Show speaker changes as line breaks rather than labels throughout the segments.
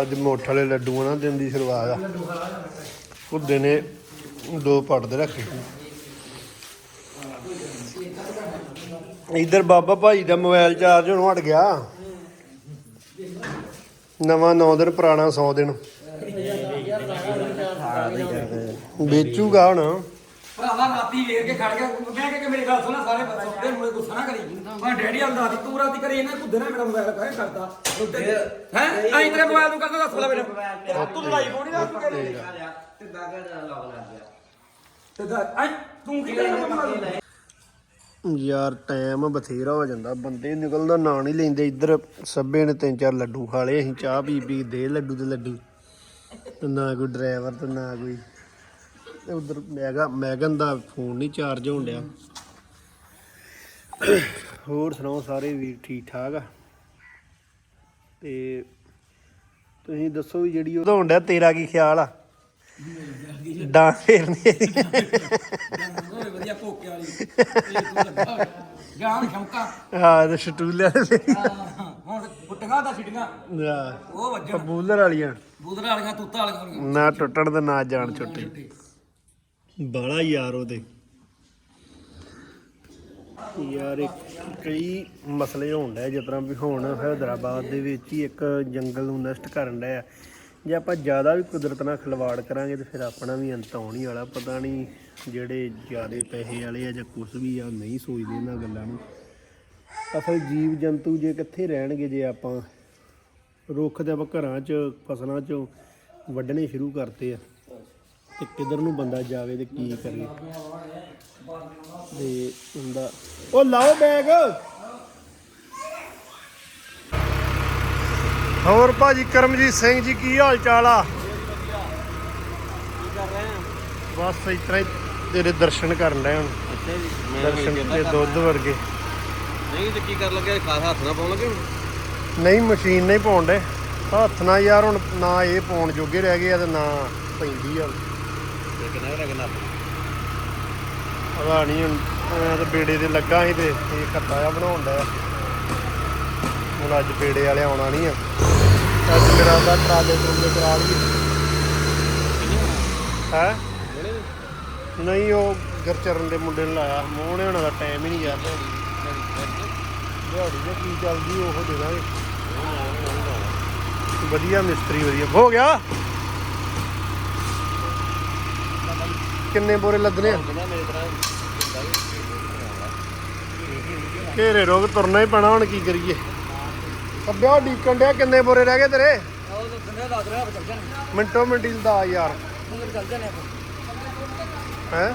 ਅੱਜ ਮੋਠ ਵਾਲੇ ਲੱਡੂਆਂ ਨਾ, ਦਿਨ ਦੀ ਸ਼ੁਰੂਆਤ ਆ। ਕੁੱਦੇ ਨੇ ਦੋ ਪੜਦੇ ਰੱਖੇ। ਇਧਰ ਬਾਬਾ ਭਾਈ ਦਾ ਮੋਬਾਈਲ ਚਾਰਜ ਹੋਣੋਂ ਹਟ ਗਿਆ। ਨਵਾਂ 9 ਦਿਨ ਪੁਰਾਣਾ 100 ਦਿਨ। ਵੇਚੂਗਾ ਹੁਣ।
ਭਰਾਵਾ ਰਾਤੀ ਵੇਖ ਕੇ ਖੜ ਗਿਆ। ਮੈਂ ਕਿਹਾ ਕਿ ਮੇਰੀ ਗੱਲ ਸੁਣਾ, ਸਾਰੇ ਬੱਚੇ ਮੁੰਡੇ ਗੁੱਸਾ ਨਾ ਕਰੀ। ਡੈਡੀ ਵਾਲ ਦਾਦੀ ਤੂੰ ਰਾਤੀ ਕਰੀ ਇਹਨਾਂ ਕੁੱਦੇ ਨਾ ਮੇਰਾ ਮੋਬਾਈਲ ਕਾਹੇ ਕਰਦਾ? ਹੈ? ਐਂ ਤੇਰੇ ਮੋਬਾਈਲ ਨੂੰ ਕਰਦਾ ਦੱਸ ਲੈ ਮੈਨੂੰ? ਤੂੰ ਲੜਾਈ ਪੋਣੀ ਨਾ ਤੂੰ ਕਹਿੰਦੀ
ਤੇ ਦਾਗਾ ਦਾ ਲੌਗ ਲੱਗ ਗਿਆ।
ਤੇ ਦੱਸ, ਐਂ ਤੂੰ ਕੀ ਕਰਨਾ ਮੋਬਾਈਲ
ਯਾਰ ਟਾਈਮ ਬਥੇਰਾ ਹੋ ਜਾਂਦਾ ਬੰਦੇ ਨਿਕਲਦਾ ਨਾਂ ਨਹੀਂ ਲੈਂਦੇ ਇੱਧਰ ਸੱਬੇ ਨੇ ਤਿੰਨ ਚਾਰ ਲੱਡੂ ਖਾ ਲਏ ਅਸੀਂ ਚਾਹ ਪੀ ਪੀ ਦੇ ਲੱਡੂ ਤੇ ਲੱਡੂ। ਤੇ ਨਾ ਕੋਈ ਡਰਾਈਵਰ ਤੇ ਨਾ ਕੋਈ। ਤੇ ਉਧਰ ਮੈਗਾ ਮੈਗਨ ਦਾ ਫੋਨ ਨਹੀਂ ਚਾਰਜ ਹੋਣ ਡਿਆ। ਹੋਰ ਸੁਣਾਓ ਸਾਰੇ ਵੀਰ ਠੀਕ ਠਾਕ ਆ? ਤੇ ਤੁਸੀਂ ਦੱਸੋ ਵੀ ਜਿਹੜੀ ਉਹ ਹੋਣ ਡਿਆ ਤੇਰਾ ਕੀ ਖਿਆਲ ਆ? ਡਾਂ ਫੇਰਨੀ
ਓਏ ਵਧੀਆ ਭੋਕੇ ਵਾਲੀ ਇਹ ਤੂੰ ਲੱਗਾ। ਜਾਨ
ਹਾਂ ਤੇ ਸ਼ਟੂਲਿਆਂ ਦੇ
ਹਾਂ, ਹੁਣ ਗੁੱਟੀਆਂ ਦਾ ਛਿੜੀਆਂ
ਹਾਂ
ਉਹ ਵੱਜਣ।
ਕਬੂਲਰ ਵਾਲੀਆਂ।
ਬੂਦਰਾ ਵਾਲੀਆਂ ਤੂਤਾਂ ਵਾਲੀਆਂ।
ਨਾ ਟੁੱਟਣ ਤੇ ਨਾ ਜਾਣ ਛੁੱਟੀ। ਬਾਲਾ ਯਾਰ ਉਹਦੇ। ਯਾਰ ਇੱਕ ਕਈ ਮਸਲੇ ਹੋਣ ਡਏ ਜਿਸ ਤਰ੍ਹਾਂ ਵੀ ਹੁਣ ਹੈਦਰਾਬਾਦ ਦੇ ਵਿੱਚ ਹੀ ਇੱਕ ਜੰਗਲ ਨੂੰ ਨਸ਼ਟ ਕਰਨ ਡਿਆ ਜੇ ਆਪਾਂ ਜ਼ਿਆਦਾ ਵੀ ਕੁਦਰਤ ਨਾਲ ਖਿਲਵਾੜ ਕਰਾਂਗੇ ਤੇ ਫਿਰ ਆਪਣਾ ਵੀ ਅੰਤ ਆਉਣ ਹੀ ਵਾਲਾ, ਪਤਾ ਨਹੀਂ ਜਿਹੜੇ ਜ਼ਿਆਦੇ ਪੈਸੇ ਵਾਲੇ ਆ ਜਾਂ ਕੁਝ ਵੀ ਆ, ਨਹੀਂ ਸੋਚਦੇ ਇਹਨਾਂ ਗੱਲਾਂ ਨੂੰ। ਅਸਲ ਜੀਵ ਜੰਤੂ ਜੇ ਕਿੱਥੇ ਰਹਿਣਗੇ ਜੇ ਆਪਾਂ? ਰੁੱਖ ਤੇ ਆਪਾਂ ਘਰਾਂ 'ਚ, ਫਸਲਾਂ 'ਚ ਵੱਢਣੇ ਸ਼ੁਰੂ ਕਰਤੇ ਆ। ਤੇ ਕਿੱਧਰ ਨੂੰ ਬੰਦਾ ਜਾਵੇ ਤੇ ਕੀ ਕਰੇ। ਤੇ ਹੁੰਦਾ ਉਹ ਲਾਓ ਬੈਗ। ਹੋਰ ਭਾਜੀ ਕਰਮਜੀਤ ਸਿੰਘ ਜੀ ਕੀ ਹਾਲ ਚਾਲ ਆ? ਬਸ ਇਸ ਤਰ੍ਹਾਂ ਹੀ ਤੇਰੇ ਦਰਸ਼ਨ ਕਰਨ ਲੈ ਹੁਣ। ਦਰਸ਼ਨ ਤੇ ਦੁੱਧ ਵਰਗੇ।
ਨਹੀਂ ਤੇ ਕੀ ਕਰ ਲੱਗੇ? ਖਾਸ ਹੱਥ ਨਾਲ ਪਾਉਣ ਲੱਗੇ
ਨਹੀਂ ਮਸ਼ੀਨ ਨਹੀਂ ਪਾਉਣ ਦੇ ਹੱਥ ਨਾਲ ਯਾਰ ਹੁਣ ਨਾ ਇਹ ਪਾਉਣ ਜੋਗੇ ਰਹਿ ਗਏ ਆ ਤੇ ਨਾ ਪੈਂਦੀ ਆ।
ਤੇ ਕਿੰਨਾ ਕੁ ਲੱਗਣਾ
ਪਤਾ ਨਹੀਂ ਹੁਣ ਮੈਂ ਤਾਂ ਬੇੜੇ ਤੇ ਲੱਗਾ ਸੀ ਤੇ ਇਹ ਖੱਤਾ ਆ ਬਣਾਉਣ ਦਾ ਹੁਣ ਅੱਜ ਬੇੜੇ ਵਾਲੇ ਆਉਣਾ ਨਹੀਂ ਆ। ਅੱਜ ਮੇਰਾ ਦਾ ਟਰਾਲੇ ਟਰੂਲੇ ਕਰਾ ਲਈਏ। ਹੈ? ਨਹੀਂ ਉਹ ਗਰਚਰਨ ਦੇ ਮੁੰਡੇ ਨੂੰ ਲਾਇਆ। ਮੋਹਣੇ ਹੋਣਾ ਦਾ ਟਾਈਮ ਹੀ ਨਹੀਂ ਯਾਰ। ਦਿਹਾੜੀ ਦੇ ਕੀ ਚੱਲਦੀ ਉਹ ਦੇ ਦਾਂਗੇ। ਵਧੀਆ ਮਿਸਤਰੀ ਵਧੀਆ। ਹੋ ਗਿਆ? ਕਿੰਨੇ ਬੋਰੇ ਲੱਦਨੇ ਆ? ਘੇਰੇ ਰੋਗ ਤੁਰਨਾ ਹੀ ਪੈਣਾ, ਹੁਣ ਕੀ ਕਰੀਏ? ਅੱਬਿਆ ਡੀਕਣ ਡਿਆ, ਕਿੰਨੇ ਬੋਰੇ ਰਹਿ ਗਏ ਤੇਰੇ? ਮਿੰਟੋ ਮਿੰਟੀ ਦਾ ਯਾਰ। ਹੈ?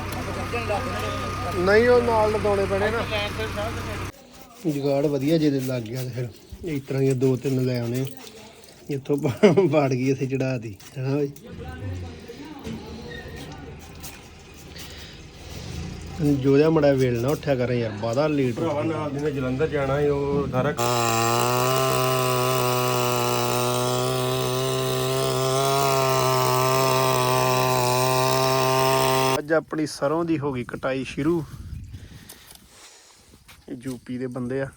ਨਹੀਂ, ਉਹ ਨਾਲ ਲਗਾਉਣੇ ਪੈਣੇ ਨਾ। ਜੁਗਾੜ ਵਧੀਆ ਜੇ ਦੇ ਲੱਗ ਗਿਆ ਤੇ ਫਿਰ। ਇਸ ਤਰ੍ਹਾਂ ਦੀਆਂ ਦੋ ਤਿੰਨ ਲੈ ਆਉਣੇ। ਇੱਥੋਂ ਬਾੜ ਗਈ ਇੱਥੇ ਚੜਾ ਦੀ ਹਾਂ ਬਈ। ਜੋਦਿਆ ਮੜਾ ਵੇਲ ਨਾ ਉੱਠਿਆ ਕਰ ਯਾਰ ਬਾਦਾ ਲੇਟ ਹੋ ਗਿਆ।
ਨਾਲ ਦਿਨੇ ਜਲੰਧਰ ਜਾਣਾ ਸੀ ਉਹ ਸਾਰਾ
ਅੱਜ ਆਪਣੀ ਸਰੋਂ ਦੀ ਹੋ ਗਈ ਕਟਾਈ ਸ਼ੁਰੂ। ਇਹ ਯੂਪੀ ਦੇ ਬੰਦੇ ਆ।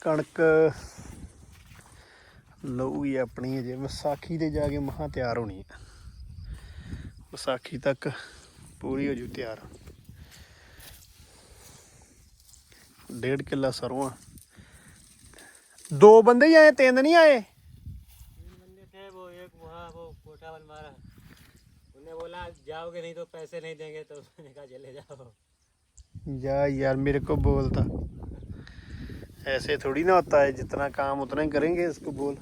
ਕਣਕ ਲਊਗੀ ਆਪਣੀ ਅਜੇ ਵਿਸਾਖੀ ਤੇ ਜਾ ਕੇ ਮਹਾ ਤਿਆਰ ਹੋਣੀ ਹੈ ਵਿਸਾਖੀ ਤੱਕ ਪੂਰੀ ਹੋ ਜੂ ਤਿਆਰ ਡੇਢ ਕਿੱਲਾ ਸਰੋਂ ਆ ਦੋ ਬੰਦੇ ਹੀ ਆਏ ਤਿੰਨ ਨਹੀਂ ਆਏ
बंदे थे वो एक वहाँ वो कोटा बनवा रहा उन्हें बोला जाओगे नहीं तो पैसे नहीं देंगे तो मैंने कहा चले जाओ
या यार मेरे को बोलता ऐसे थोड़ी ना होता है जितना काम उतना ही करेंगे इसको बोल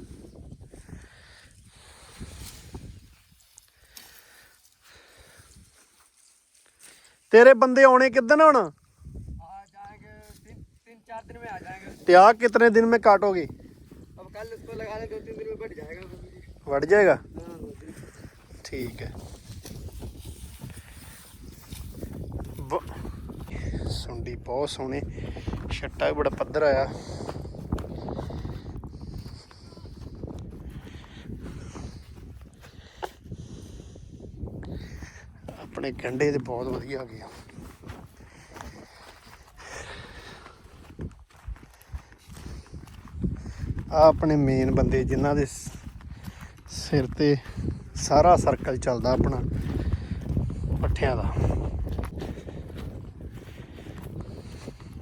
तेरे बंदे आने किदन ਹੁਣ
आ जाएंगे तीन तीन चार दिन में आ जाएंगे
ਤੇ ਆ कितने दिन में काटोगे
अब कल इसको लगा दे दो तीन दिन में बढ़ जाएगा
बढ़ जाएगा ठीक है ਬ- ਸੁੰਡੀ ਬਹੁਤ ਸੋਹਣੇ ਛੱਟਾ ਵੀ ਬੜਾ ਪੱਧਰ ਆਇਆ ਆਪਣੇ ਗੰਡੇ ਤੇ ਬਹੁਤ ਵਧੀਆ ਹੋ ਗਏ ਆ। ਆਪਣੇ ਮੇਨ ਬੰਦੇ ਜਿਨ੍ਹਾਂ ਦੇ ਸਿਰ ਤੇ ਸਾਰਾ ਸਰਕਲ ਚੱਲਦਾ ਆਪਣਾ, ਪੱਠਿਆਂ ਦਾ।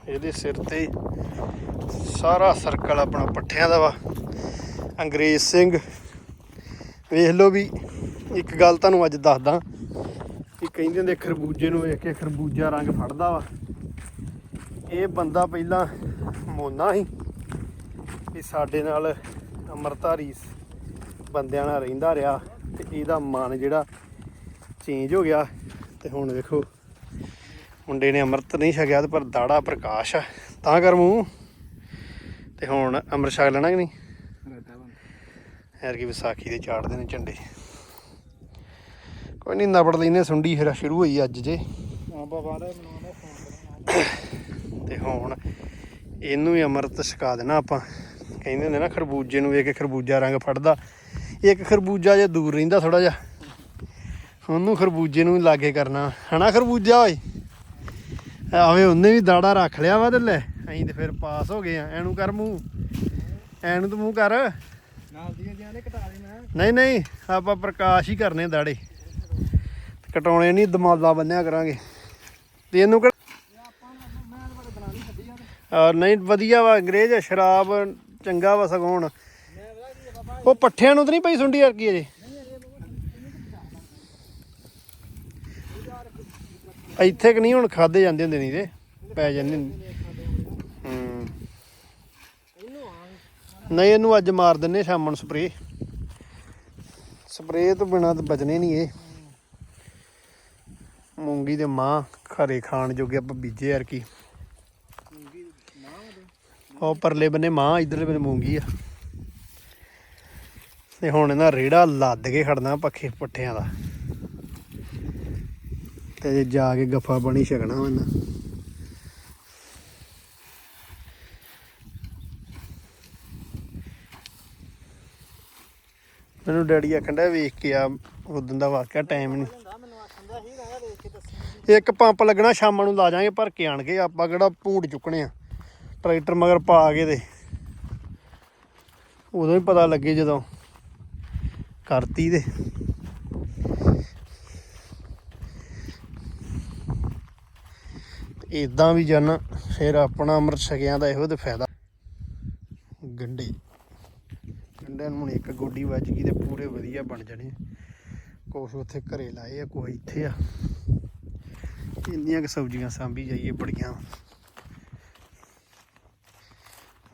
ਇਹਦੇ ਸਿਰ ਤੇ ਸਾਰਾ ਸਰਕਲ ਆਪਣਾ ਪੱਠਿਆਂ ਦਾ ਵਾ। ਅੰਗਰੇਜ਼ ਸਿੰਘ, ਵੇਖ ਲਓ ਵੀ ਇੱਕ ਗੱਲ ਤੁਹਾਨੂੰ ਅੱਜ ਦੱਸਦਾ। ਕਿ ਕਹਿੰਦੇ ਹੁੰਦੇ ਖਰਬੂਜੇ ਨੂੰ ਵੇਖ ਕੇ ਖਰਬੂਜਾ ਰੰਗ ਫੜਦਾ ਵਾ। ਇਹ ਬੰਦਾ ਪਹਿਲਾਂ ਮੋਨਾ ਸੀ ਵੀ ਸਾਡੇ ਨਾਲ ਅਮਰਤਾਰੀ ਬੰਦਿਆਂ ਨਾਲ ਰਹਿੰਦਾ ਰਿਹਾ ਤੇ ਇਹਦਾ ਮਨ ਜਿਹੜਾ ਚੇਂਜ ਹੋ ਗਿਆ ਤੇ ਹੁਣ ਵੇਖੋ ਮੁੰਡੇ ਨੇ ਅੰਮ੍ਰਿਤ ਨਹੀਂ ਛਕਿਆ ਪਰ ਦਾੜਾ ਪ੍ਰਕਾਸ਼ ਆ। ਤਾਂ ਕਰ ਮੂੰਹ। ਤੇ ਹੁਣ ਅੰਮ੍ਰਿਤ ਛਕ ਲੈਣਾ ਕਿ ਨਹੀਂ? ਐਰ ਕੀ ਵਿਸਾਖੀ ਦੇ ਚਾੜਦੇ ਨੇ ਝੰਡੇ। ਕੋਈ ਨਹੀਂ ਨਬੜ ਲੈਨੇ ਸੁੰਡੀ ਫਿਰ ਸ਼ੁਰੂ ਹੋਈ ਅੱਜ ਜੇ। ਤੇ ਹੁਣ ਇਹਨੂੰ ਵੀ ਅੰਮ੍ਰਿਤ ਛਕਾ ਦੇਣਾ ਆਪਾਂ। ਕਹਿੰਦੇ ਹੁੰਦੇ ਨਾ ਖਰਬੂਜੇ ਨੂੰ ਵੇਖ ਕੇ ਖਰਬੂਜਾ ਰੰਗ ਫੜਦਾ। ਇੱਕ ਖਰਬੂਜਾ ਜੇ ਦੂਰ ਰਹਿੰਦਾ ਥੋੜਾ ਜਿਹਾ। ਉਹਨੂੰ ਖਰਬੂਜੇ ਨੂੰ ਲਾਗੇ ਕਰਨਾ। ਹਨਾ ਖਰਬੂਜਾ ਓਏ? ਆਵੇ ਉਹਨੇ ਵੀ ਦਾੜਾ ਰੱਖ ਲਿਆ ਵਾ ਤੇ ਲੈ ਅਸੀਂ ਤੇ ਫਿਰ ਪਾਸ ਹੋ ਗਏ ਆ। ਐਨੂੰ ਕਰ ਮੂੰਹ। ਐਨੂੰ ਤੂੰ ਮੂੰਹ ਕਰ।
ਨਾਲ ਦੀਆਂ ਦੀਆਂ ਨੇ ਘਟਾ ਦੇਣਾ।
ਨਹੀਂ ਨਹੀਂ ਆਪਾਂ ਪ੍ਰਕਾਸ਼ ਹੀ ਕਰਨੇ ਦਾੜੇ। ਕਟਾਉਣੇ ਨਹੀਂ, ਦਮਾਲਾ ਬੰਨਿਆ ਕਰਾਂਗੇ। ਤੇ ਇਹਨੂੰ ਕਿ ਨਹੀਂ, ਵਧੀਆ ਵਾ, ਅੰਗਰੇਜ਼ ਸ਼ਰਾਬ ਚੰਗਾ ਵਾ ਸਗੋਂ ਉਹ ਪੱਠਿਆਂ ਨੂੰ ਤਾਂ ਨਹੀਂ ਪਈ ਸੁੰਡੀ ਯਾਰ ਕੀ ਅਜੇ? ਇੱਥੇ ਕਿ ਨਹੀਂ, ਹੁਣ ਖਾਦੇ ਜਾਂਦੇ ਹੁੰਦੇ ਨਹੀਂ ਤੇ, ਪੈ ਜਾਂਦੇ ਹੁੰਦੇ। ਹੂੰ। ਨਹੀਂ, ਇਹਨੂੰ ਅੱਜ ਮਾਰ ਦਿੰਨੇ ਸ਼ਾਮ ਨੂੰ ਸਪਰੇ ਸਪਰੇ ਤੋਂ ਬਿਨਾ ਤਾਂ ਬਚਨੇ ਨਹੀਂ ਇਹ। ਮੂੰਗੀ ਦੇ ਮਾਂ ਘਰੇ ਖਾਣ ਜੋਗੇ ਆਪਾਂ ਬੀਜੇ ਯਾਰ ਕੀ। ਉਹ ਪਰਲੇ ਬੰਨੇ ਮਾਂ ਇਧਰਲੇ ਬੰਨੇ ਮੂੰਗੀ ਆ। ਤੇ ਹੁਣ ਇਹਨਾਂ ਰੇੜਾ ਲੱਦ ਕੇ ਖੜਨਾ ਪੱਖੇ ਪੱਠਿਆਂ ਦਾ। ਤੇ ਜੇ ਜਾ ਕੇ ਗੱਫਾ ਬਣੀ ਛਕਣਾ ਵਾ ਮੈਨੂੰ ਡੈਡੀ ਆਖਣ ਡਿਆ ਵੇਖ ਕੇ ਆ, ਉਦੋਂ ਦਾ ਵਾਕਿਆ ਟਾਈਮ ਨਹੀਂ
ਮੈਨੂੰ ਆਖੰਦਾ ਹੀ ਰਹਾ ਦੇਖ ਕੇ ਦੱਸ
ਇੱਕ ਪੰਪ ਲੱਗਣਾ, ਸ਼ਾਮਾਂ ਨੂੰ ਲਾ ਜਾਾਂਗੇ ਭਰ ਕੇ ਆਣਗੇ। ਆਪਾਂ ਕਿਹੜਾ ਭੂੰਡ ਚੁੱਕਣੇ ਆ। ਟਰੈਕਟਰ ਮਗਰ ਪਾ ਕੇ ਤੇ ਉਦੋਂ ਹੀ ਪਤਾ ਲੱਗੇ ਜਦੋਂ ਕਰਤੀ ਤੇ। ਇਦਾਂ ਵੀ ਜਾਣਾ ਫਿਰ ਆਪਣਾ ਅੰਮ੍ਰਿਤ ਛਕਿਆਂ ਦਾ ਇਹੋ ਤੇ ਫਾਇਦਾ। ਗੰਡੇ। ਗੰਡਿਆਂ ਨੂੰ ਹੁਣ ਇੱਕ ਗੋਡੀ ਵੱਜ ਗਈ ਤੇ ਪੂਰੇ ਵਧੀਆ ਬਣ ਜਾਣੇ ਕੁਛ ਉੱਥੇ ਘਰੇ ਲਾਏ ਆ, ਕੋਈ ਇੱਥੇ ਆ। ਇੰਨੀਆਂ ਕਿ ਸਬਜ਼ੀਆਂ ਸਾਂਭੀ ਜਾਈਏ ਬੜੀਆਂ।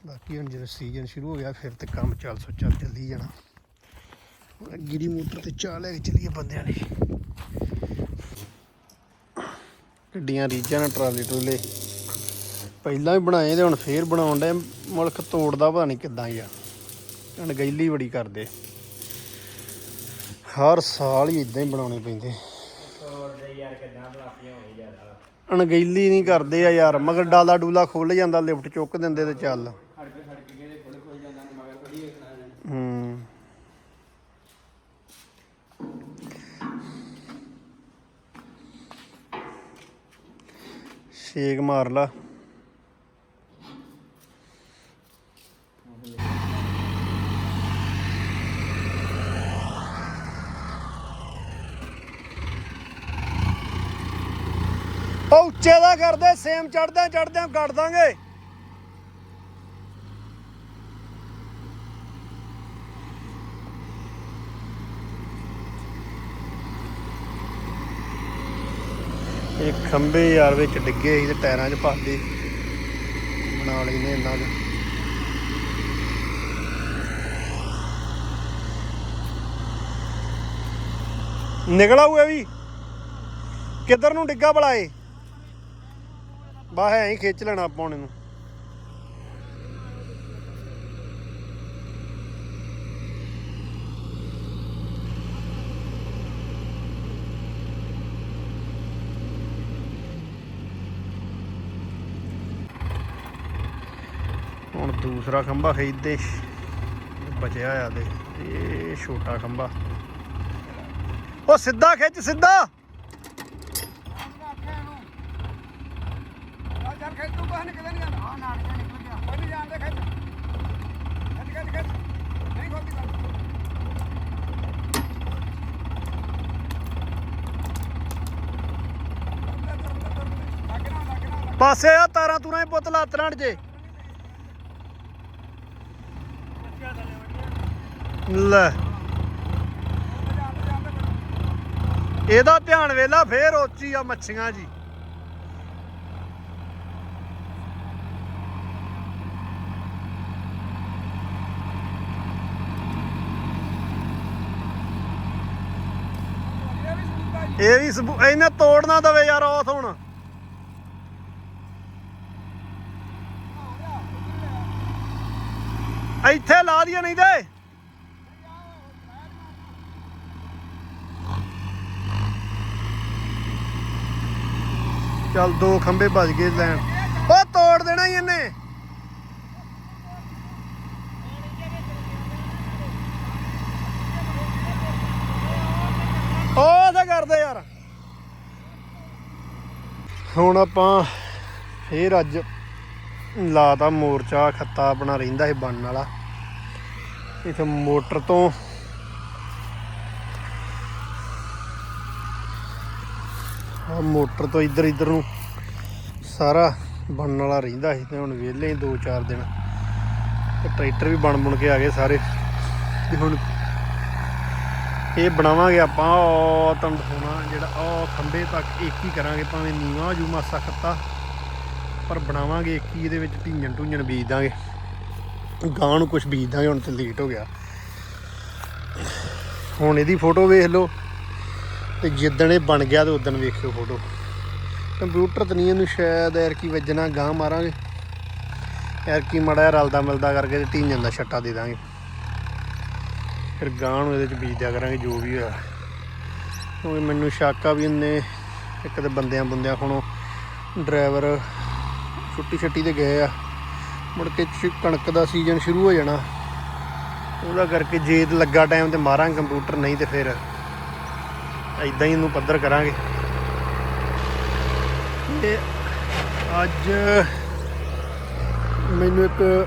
ਬਾਕੀ ਹੁਣ ਜਦੋਂ ਸੀਜ਼ਨ ਸ਼ੁਰੂ ਹੋ ਗਿਆ, ਫਿਰ ਤੇ ਕੰਮ ਚੱਲ ਸੋ ਚੱਲ ਚੱਲੀ ਜਾਣਾ। ਗਿਰੀ ਮੋਟਰ ਤੇ ਚਾਹ ਲੈ ਕੇ ਚੱਲੀਏ ਬੰਦਿਆਂ ਨੇ। ਗੱਡੀਆਂ ਰੀਜਾਂ ਨਾਲ ਟਰਾਲੇ ਟਰੂਲੇ। ਪਹਿਲਾਂ ਵੀ ਬਣਾਏ ਤੇ ਹੁਣ ਫੇਰ ਬਣਾਉਣ ਦੇ ਮੁਲਕ ਤੋੜਦਾ ਪਤਾ ਨਹੀਂ ਕਿੱਦਾਂ ਹੀ ਆ। ਅਣਗਹਿਲੀ ਬੜੀ ਕਰਦੇ। ਹਰ ਸਾਲ ਹੀ ਇਦਾਂ ਹੀ ਬਣਾਉਣੇ ਪੈਂਦੇ। ਅਣਗਹਿਲੀ ਨਹੀਂ ਕਰਦੇ ਆ ਯਾਰ ਮਗਰ ਡਾਲਾ ਡੂਲਾ ਖੁੱਲ ਜਾਂਦਾ ਲਿਫਟ ਚੁੱਕ ਦਿੰਦੇ ਤੇ ਚੱਲ। ਹੂੰ। ਛੇਕ ਮਾਰ ਲਾ। ਉਹ ਉੱਚੇ ਦਾ ਕਰਦੇ, ਸੇਮ ਚੜਦੇ ਚੜਦੇ ਕੱਢ ਦਾਂਗੇ। ਇਹ ਖੰਬੇ ਯਾਰ ਵਿੱਚ ਡਿੱਗੇ ਸੀ ਤੇ ਟਾਇਰਾਂ 'ਚ ਪਾਦੇ ਬਣਾ ਲੈਨੇ ਇਹਨਾਂ ਕੁ ਨਿਕਲ ਆਊ ਵੀ। ਕਿੱਧਰ ਨੂੰ ਡਿੱਗਾ ਬਲਾਏ ਬਾਹ ਐਂ ਹੀ ਖਿੱਚ ਲੈਣਾ ਆਪਾਂ ਹੁਣ ਹੁਣ ਦੂਸਰਾ ਖੰਭਾ ਖਰੀਦਦੇ। ਬਚਿਆ ਆ ਦੇ ਇਹ ਛੋਟਾ ਖੰਭਾ। ਉਹ ਸਿੱਧਾ ਖਿੱਚ, ਸਿੱਧਾ।
ਚੱਲ ਖੇਤ ਨਹੀਂ ਜਾਂਦਾ ਹਾਂ ਨਾਲ ਨਿਕਲ ਗਿਆ। ਕੋਈ ਨਹੀਂ ਜਾਣਦੇ ਖੇਤ ਖੇਤ ਕੇ ਨਹੀਂ ਖੋਲਦੀ ਗੱਲ।
ਪਾਸੇ ਆ, ਤਾਰਾਂ ਤੂਰਾਂ ਹੀ ਪੁੱਤ ਲੱਤ ਲੈਣ ਜੇ। ਲੈ। ਇਹਦਾ ਧਿਆਨ ਵੇਲਾ, ਫੇਰ ਉੱਚੀ ਆ ਮੱਛੀਆਂ ਜੀ। ਇਹ ਵੀ ਇਹਨੇ ਤੋੜ ਨਾ ਦਵੇ ਯਾਰ ਉਸ ਹੁਣ ਇੱਥੇ ਲਾ ਦਈਏ ਨਹੀਂ ਤੇ। ਚੱਲ ਦੋ ਖੰਬੇ ਵੱਜ ਗਏ ਲੈਣ। ਉਹ ਤੋੜ ਦੇਣਾ ਹੀ ਇਹਨੇ ਉਹ ਤਾਂ ਕਰਦੇ ਯਾਰ ਹੁਣ ਆਪਾਂ ਫੇਰ ਅੱਜ ਲਾਤਾ ਮੋਰਚਾ, ਖੱਤਾ ਆਪਣਾ ਰਹਿੰਦਾ ਸੀ ਬਣਨ ਵਾਲਾ। ਇਥੇ ਮੋਟਰ ਤੋਂ ਆ ਮੋਟਰ ਤੋਂ ਇੱਧਰ ਇੱਧਰ ਨੂੰ ਸਾਰਾ ਬਣਨ ਵਾਲਾ ਰਹਿੰਦਾ ਸੀ ਤੇ ਹੁਣ ਵਿਹਲੇ ਹੀ 2-4 ਦਿਨ। ਟਰੈਕਟਰ ਵੀ ਬਣ ਬਣ ਕੇ ਆ ਗਏ ਸਾਰੇ। ਤੇ ਹੁਣ ਇਹ ਬਣਾਵਾਂਗੇ ਆਪਾਂ, ਉਹ ਤੁਹਾਨੂੰ ਦਿਖਾਉਣਾ ਜਿਹੜਾ ਉਹ ਖੰਬੇ ਤੱਕ ਇੱਕ ਹੀ ਕਰਾਂਗੇ, ਭਾਵੇਂ ਨੀਵਾ ਜੂ ਮਾਸਾ ਖੱਤਾ। ਪਰ ਬਣਾਵਾਂਗੇ ਇੱਕ ਹੀ, ਇਹਦੇ ਵਿੱਚ ਢੀਂਜਣ ਢੂੰਜਣ ਬੀਜ ਦਾਂਗੇ। ਗਾਂ ਨੂੰ ਕੁਝ ਬੀਜ ਦਾਂਗੇ, ਹੁਣ ਤੇ ਲੇਟ ਹੋ ਗਿਆ। ਹੁਣ ਇਹਦੀ ਫੋਟੋ ਵੇਖ ਲਓ, ਤੇ ਜਿੱਦਣ ਇਹ ਬਣ ਗਿਆ ਤੇ ਉਦੋਂ ਵੇਖਿਓ ਫੋਟੋ ਕੰਪਿਊਟਰ ਤੇ ਨਹੀਂ, ਇਹਨੂੰ ਸ਼ਾਇਦ ਐਰ ਕੀ ਵੱਜਣਾ ਗਾਂ ਮਾਰਾਂਗੇ। ਐਰ ਕੀ ਮੜਾ ਜਿਹਾ ਰਲਦਾ ਮਿਲਦਾ ਕਰਕੇ ਤੇ ਢੀਂਜਣ ਦਾ ਛੱਟਾ ਦੇ ਦਾਂਗੇ। ਫਿਰ ਗਾਂ ਨੂੰ ਇਹਦੇ ਚ ਬੀਜ ਦਿਆ ਕਰਾਂਗੇ, ਜੋ ਵੀ ਹੋਇਆ। ਕਿਉਂਕਿ ਮੈਨੂੰ ਸ਼ੱਕ ਆ ਵੀ ਇਹਨੇ ਇੱਕ ਤੇ ਬੰਦਿਆਂ ਬੰਦਿਆਂ ਕੋਲੋਂ ਡਰਾਈਵਰ ਛੁੱਟੀ ਛੱਟੀ ਤੇ ਗਏ ਆ। ਮੁੜ ਕੇ ਕਣਕ ਦਾ ਸੀਜ਼ਨ ਸ਼ੁਰੂ ਹੋ ਜਾਣਾ। ਉਹਦਾ ਕਰਕੇ ਜੇ ਤੇ ਲੱਗਾ ਟਾਈਮ ਤੇ ਮਾਰਾਂਗੇ ਕੰਪਿਊਟਰ, ਨਹੀਂ ਤੇ ਫਿਰ ਐਦਾਂ ਹੀ ਇਹਨੂੰ ਪੱਧਰ ਕਰਾਂਗੇ। ਤੇ ਅੱਜ ਮੈਨੂੰ ਇੱਕ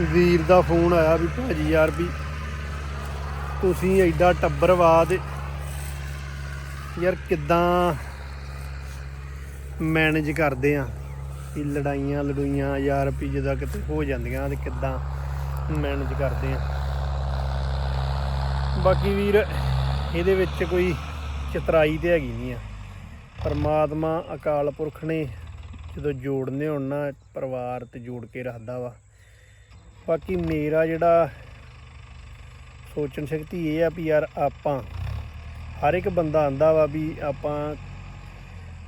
ਵੀਰ ਦਾ ਫੋਨ ਆਇਆ ਵੀ ਭਾਜੀ ਯਾਰ ਵੀ ਤੁਸੀਂ ਐਡਾ ਟੱਬਰਵਾਦ ਯਾਰ ਕਿੱਦਾਂ ਮੈਨੇਜ ਕਰਦੇ ਆ? ਵੀ ਲੜਾਈਆਂ, ਲੜੂਈਆਂ ਯਾਰ ਵੀ ਜਦੋਂ ਕਿਤੇ ਹੋ ਜਾਂਦੀਆਂ ਤੇ ਕਿੱਦਾਂ ਮੈਨੇਜ ਕਰਦੇ ਆ? ਬਾਕੀ ਵੀਰ, ਇਹਦੇ ਵਿੱਚ ਕੋਈ ਚਤਰਾਈ ਤੇ ਹੈਗੀ ਨਹੀਂ ਆ। ਪਰਮਾਤਮਾ ਅਕਾਲ ਪੁਰਖ ਨੇ ਜਦੋਂ ਜੋੜਨੇ ਹੋਣ ਨਾ, ਪਰਿਵਾਰ ਤੇ ਜੋੜ ਕੇ ਰੱਖਦਾ ਵਾ। ਬਾਕੀ ਮੇਰਾ ਜਿਹੜਾ ਸੋਚਣ ਸ਼ਕਤੀ ਇਹ ਆ ਵੀ ਯਾਰ ਆਪਾਂ ਹਰ ਇੱਕ ਬੰਦਾ ਆਂਦਾ ਵਾ ਵੀ ਆਪਾਂ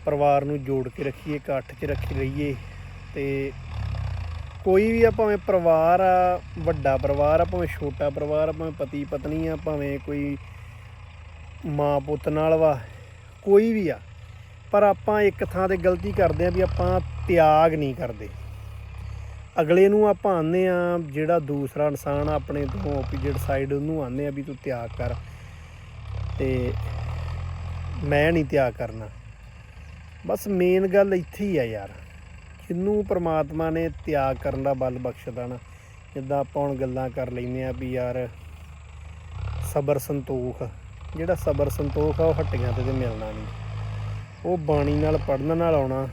ਪਰਿਵਾਰ ਨੂੰ ਜੋੜ ਕੇ ਰੱਖੀਏ, ਇਕੱਠ 'ਚ ਰੱਖੀ ਰਹੀਏ ਤੇ ਕੋਈ ਵੀ ਆ, ਭਾਵੇਂ ਪਰਿਵਾਰ ਆ, ਵੱਡਾ ਪਰਿਵਾਰ ਆ, ਭਾਵੇਂ ਛੋਟਾ ਪਰਿਵਾਰ ਆ, ਭਾਵੇਂ ਪਤੀ ਪਤਨੀ ਆ, ਭਾਵੇਂ ਕੋਈ ਮਾਂ ਪੁੱਤ ਨਾਲ ਵਾ, ਕੋਈ ਵੀ ਆ, ਪਰ ਆਪਾਂ ਇੱਕ ਥਾਂ ਤੇ ਗਲਤੀ ਕਰਦੇ ਆ ਵੀ ਆਪਾਂ ਤਿਆਗ ਨਹੀਂ ਕਰਦੇ। ਅਗਲੇ ਨੂੰ ਆਪਾਂ ਆਨੇ ਆ ਜਿਹੜਾ ਦੂਸਰਾ ਇਨਸਾਨ ਆਪਣੇ ਤੋਂ ਆਪੋਜੀਟ ਸਾਈਡ ਉਹਨੂੰ ਆਨੇ ਆ ਵੀ ਤੂੰ ਤਿਆਗ ਕਰ। ਤੇ ਮੈਂ ਨਹੀਂ ਤਿਆਗ ਕਰਨਾ। ਬਸ ਮੇਨ ਗੱਲ ਇੱਥੇ ਹੀ ਆ ਯਾਰ। ਜਿਹਨੂੰ ਪ੍ਰਮਾਤਮਾ ਨੇ ਤਿਆਗ ਕਰਨ ਦਾ ਬਲ ਬਖਸ਼ਦਾ ਨਾ। ਜਿੱਦਾਂ ਆਪਾਂ ਹੁਣ ਗੱਲਾਂ ਕਰ ਲੈਂਦੇ ਆ ਵੀ ਯਾਰ, ਸਬਰ ਸੰਤੋਖ। ਜਿਹੜਾ ਸਬਰ ਸੰਤੋਖ ਆ, ਉਹ ਹੱਟੀਆਂ ਤੇ ਤੇ ਮਿਲਣਾ ਨਹੀਂ। ਉਹ ਬਾਣੀ ਨਾਲ ਪੜਨ ਨਾਲ ਆਉਣਾ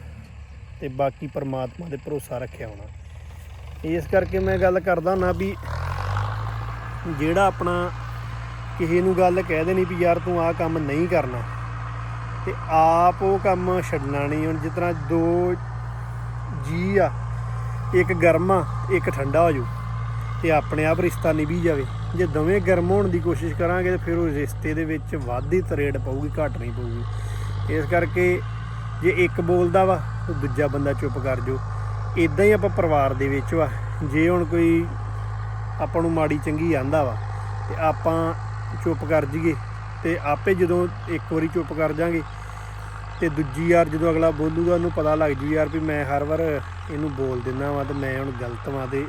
ਤੇ ਬਾਕੀ ਪ੍ਰਮਾਤਮਾ ਦੇ ਭਰੋਸਾ ਰੱਖਿਆ ਹੋਣਾ। ਇਸ ਕਰਕੇ ਮੈਂ ਗੱਲ ਕਰਦਾ ਨਾ ਵੀ ਜਿਹੜਾ ਆਪਣਾ ਕਿਸੇ ਨੂੰ ਗੱਲ ਕਹਿ ਦੇਣੀ ਵੀ ਯਾਰ ਤੂੰ ਆਹ ਕੰਮ ਨਹੀਂ ਕਰਨਾ ਤੇ ਆਪ ਉਹ ਕੰਮ ਛੱਡਣਾ ਨਹੀਂ। ਹੁਣ ਜਿਸ ਤਰ੍ਹਾਂ ਦੋ ਜੀ ਆ, ਇੱਕ ਗਰਮ ਆ, ਇੱਕ ਠੰਡਾ ਹੋ ਜੂ ਤੇ ਆਪਣੇ ਆਪ ਰਿਸ਼ਤਾ ਨਿਭੀ ਜਾਵੇ। ਜੇ ਦੋਵੇਂ ਗਰਮ ਹੋਣ ਦੀ ਕੋਸ਼ਿਸ਼ ਕਰਾਂਗੇ ਤੇ ਫਿਰ ਉਹ ਰਿਸ਼ਤੇ ਦੇ ਵਿੱਚ ਵਾਧੀ ਤਰੇੜ ਪਊਗੀ, ਘਟ ਨਹੀਂ ਪਊਗੀ। ਇਸ ਕਰਕੇ ਜੇ ਇੱਕ ਬੋਲਦਾ ਵਾ, ਤਾਂ ਦੂਜਾ ਬੰਦਾ ਚੁੱਪ ਕਰ ਜੋ ਇਦਾਂ ਹੀ ਆਪਾਂ ਪਰਿਵਾਰ ਦੇ ਵਿੱਚ ਵਾ। ਜੇ ਹੁਣ ਕੋਈ ਆਪਾਂ ਨੂੰ ਮਾੜੀ ਚੰਗੀ ਆਂਦਾ ਵਾ ਤੇ ਆਪਾਂ ਚੁੱਪ ਕਰ ਜੀਏ ਤੇ ਆਪੇ ਜਦੋਂ ਇੱਕ ਵਾਰੀ ਚੁੱਪ ਕਰ ਜਾਾਂਗੇ ਤੇ ਦੂਜੀ ਵਾਰ ਜਦੋਂ ਅਗਲਾ ਬੋਲੂਗਾ ਉਹਨੂੰ ਪਤਾ ਲੱਗ ਜੂ ਯਾਰ ਵੀ ਮੈਂ ਹਰ ਵਾਰ ਇਹਨੂੰ ਬੋਲ ਦਿੰਦਾ ਵਾਂ ਤੇ ਮੈਂ ਹੁਣ ਗਲਤ ਵਾਂ ਤੇ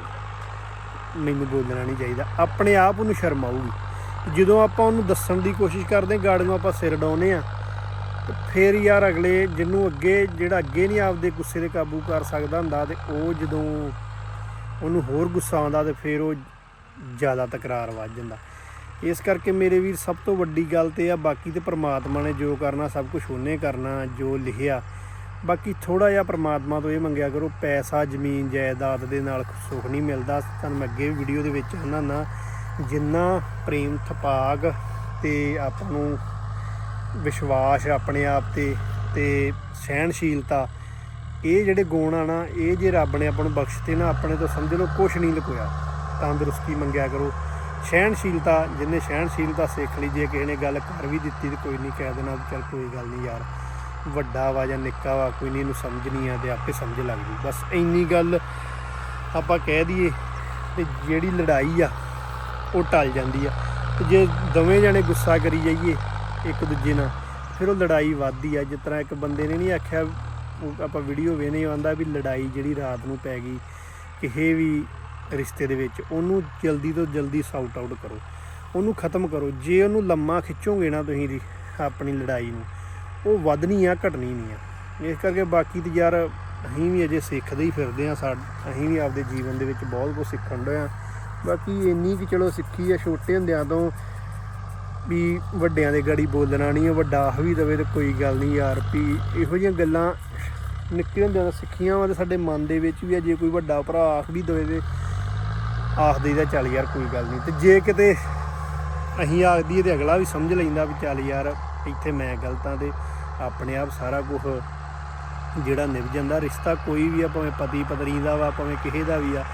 ਮੈਨੂੰ ਬੋਲਣਾ ਨਹੀਂ ਚਾਹੀਦਾ। ਆਪਣੇ ਆਪ ਉਹਨੂੰ ਸ਼ਰਮ ਆਊਗੀ ਜਦੋਂ ਆਪਾਂ ਉਹਨੂੰ ਦੱਸਣ ਦੀ ਕੋਸ਼ਿਸ਼ ਕਰਦੇ ਹਾਂ, ਗਾੜੀਆਂ ਆਪਾਂ ਸਿਰ ਡਾਉਨੇ ਆ ਤੇ ਫਿਰ ਯਾਰ ਅਗਲੇ ਜਿਹਨੂੰ ਅੱਗੇ, ਜਿਹੜਾ ਅੱਗੇ ਨਹੀਂ ਆਪਦੇ ਗੁੱਸੇ ਤੇ ਕਾਬੂ ਕਰ ਸਕਦਾ ਹੁੰਦਾ ਤੇ ਉਹ ਜਦੋਂ ਉਹਨੂੰ ਹੋਰ ਗੁੱਸਾ ਆਉਂਦਾ ਤੇ ਫਿਰ ਉਹ ਜ਼ਿਆਦਾ ਤਕਰਾਰ ਵੱਧ ਜਾਂਦਾ। ਇਸ ਕਰਕੇ ਮੇਰੇ ਵੀਰ ਸਭ ਤੋਂ ਵੱਡੀ ਗੱਲ ਤੇ ਆ, ਬਾਕੀ ਤੇ ਪ੍ਰਮਾਤਮਾ ਨੇ ਜੋ ਕਰਨਾ, ਸਭ ਕੁਝ ਉਹਨੇ ਕਰਨਾ, ਜੋ ਲਿਖਿਆ। ਬਾਕੀ ਥੋੜਾ ਜਿਹਾ ਪ੍ਰਮਾਤਮਾ ਤੋਂ ਇਹ ਮੰਗਿਆ ਕਰੋ, ਪੈਸਾ, ਜ਼ਮੀਨ, ਜਾਇਦਾਦ ਦੇ ਨਾਲ ਸੁੱਖ ਨਹੀਂ ਮਿਲਦਾ। ਤੁਹਾਨੂੰ ਮੈਂ ਅੱਗੇ ਵੀਡੀਓ ਦੇ ਵਿੱਚ ਆਨਾ ਨਾ ਜਿੰਨਾ ਪ੍ਰੇਮ ਥਪਾਗ ਤੇ ਆਪਾਂ ਨੂੰ ਵਿਸ਼ਵਾਸ ਆਪਣੇ ਆਪ ਤੇ ਤੇ ਸਹਿਣਸ਼ੀਲਤਾ। ਇਹ ਜਿਹੜੇ ਗੁਣ ਆ ਨਾ, ਇਹ ਜੇ ਰੱਬ ਨੇ ਆਪਾਂ ਨੂੰ ਬਖਸ਼ਤੇ ਨਾ, ਆਪਣੇ ਤੋਂ ਸਮਝ ਲਓ ਕੁਝ ਨਹੀਂ ਲੁਕੋਇਆ। ਤੰਦਰੁਸਤੀ ਮੰਗਿਆ ਕਰੋ। ਸਹਿਣਸ਼ੀਲਤਾ, ਜਿੰਨੇ ਸਹਿਣਸ਼ੀਲਤਾ ਸਿੱਖ ਲਈ, ਜੇ ਕਿਸੇ ਨੇ ਗੱਲ ਕਰ ਵੀ ਦਿੱਤੀ ਤੇ ਕੋਈ ਨਹੀਂ ਕਹਿ ਦੇਣਾ ਵੀ ਚੱਲ ਕੋਈ ਗੱਲ ਨਹੀਂ ਯਾਰ। ਵੱਡਾ ਵਾ ਜਾਂ ਨਿੱਕਾ ਵਾ, ਕੋਈ ਨਹੀਂ, ਇਹਨੂੰ ਸਮਝ ਨਹੀਂ ਆ ਤੇ ਆਪੇ ਸਮਝ ਲੱਗ ਜੂ। ਬਸ ਇੰਨੀ ਗੱਲ ਆਪਾਂ ਕਹਿ ਦਈਏ ਤੇ ਜਿਹੜੀ ਲੜਾਈ ਆ, ਉਹ ਟਲ ਜਾਂਦੀ ਆ। ਤੇ ਜੇ ਦਵੇਂ ਜਣੇ ਗੁੱਸਾ ਕਰੀ ਜਾਈਏ ਇੱਕ ਦੂਜੇ ਨਾਲ। ਫਿਰ ਉਹ ਲੜਾਈ ਵੱਧਦੀ ਆ, ਜਿਸ ਤਰ੍ਹਾਂ ਇੱਕ ਬੰਦੇ ਨੇ ਨਹੀਂ ਆਖਿਆ ਆਪਾਂ ਵੀਡੀਓ ਵੇਨੇ ਆਉਂਦਾ ਵੀ ਲੜਾਈ ਜਿਹੜੀ ਰਾਤ ਨੂੰ ਪੈ ਗਈ, ਕਿਸੇ ਵੀ ਰਿਸ਼ਤੇ ਦੇ ਵਿੱਚ, ਉਹਨੂੰ ਜਲਦੀ ਤੋਂ ਜਲਦੀ ਸਾਊਟ ਆਊਟ ਕਰੋ। ਉਹਨੂੰ ਖਤਮ ਕਰੋ। ਜੇ ਉਹਨੂੰ ਲੰਮਾ ਖਿੱਚੋਗੇ ਨਾ ਤੁਸੀਂ ਦੀ ਆਪਣੀ ਲੜਾਈ ਨੂੰ, ਉਹ ਵਧਣੀ ਆ, ਘਟਣੀ ਨਹੀਂ ਆ। ਇਸ ਕਰਕੇ ਬਾਕੀ ਤੇ ਯਾਰ, ਅਸੀਂ ਵੀ ਅਜੇ ਸਿੱਖਦੇ ਹੀ ਫਿਰਦੇ ਆ ਸਾ, ਅਸੀਂ ਵੀ ਆਪਦੇ ਜੀਵਨ ਦੇ ਵਿੱਚ ਬਹੁਤ ਕੁਝ ਸਿੱਖਣ ਦੇ ਆ ਬਾਕੀ ਇੰਨੀ ਕਿ ਚਲੋ ਸਿੱਖੀ ਆ, ਛੋਟੇ ਹੁੰਦਿਆਂ ਤੋਂ ਵੀ ਵੱਡਿਆਂ ਦੇ ਗਾੜੀ ਬੋਲਣਾ ਨਹੀਂ ਆ, ਵੱਡਾ ਆਖ ਵੀ ਦਵੇ ਤੇ ਕੋਈ ਗੱਲ ਨਹੀਂ ਯਾਰ ਵੀ ਇਹੋ ਜਿਹੀਆਂ ਗੱਲਾਂ ਨਿੱਕੇ ਹੁੰਦਿਆਂ ਤੋਂ ਸਿੱਖੀਆਂ ਵਾ ਤੇ ਸਾਡੇ ਮਨ ਦੇ ਵਿੱਚ ਵੀ ਆ, ਜੇ ਕੋਈ ਵੱਡਾ ਭਰਾ ਆਖ ਵੀ ਦਵੇ ਤੇ ਆਖ ਦੇਈਦਾ ਚੱਲ ਯਾਰ ਕੋਈ ਗੱਲ ਨਹੀਂ। ਤੇ ਜੇ ਕਿਤੇ ਅਸੀਂ ਆਖ ਦਈਏ ਤੇ ਅਗਲਾ ਵੀ ਸਮਝ ਲੈਂਦਾ ਵੀ ਚੱਲ ਯਾਰ ਇੱਥੇ ਮੈਂ ਗਲਤਾਂ ਤੇ ਆਪਣੇ ਆਪ ਸਾਰਾ ਕੁਝ ਜਿਹੜਾ ਨਿਭ ਜਾਂਦਾ, ਰਿਸ਼ਤਾ ਕੋਈ ਵੀ ਆ, ਭਾਵੇਂ ਪਤੀ ਪਤਨੀ ਦਾ ਵਾ, ਭਾਵੇਂ ਕਿਸੇ ਦਾ ਵੀ ਆ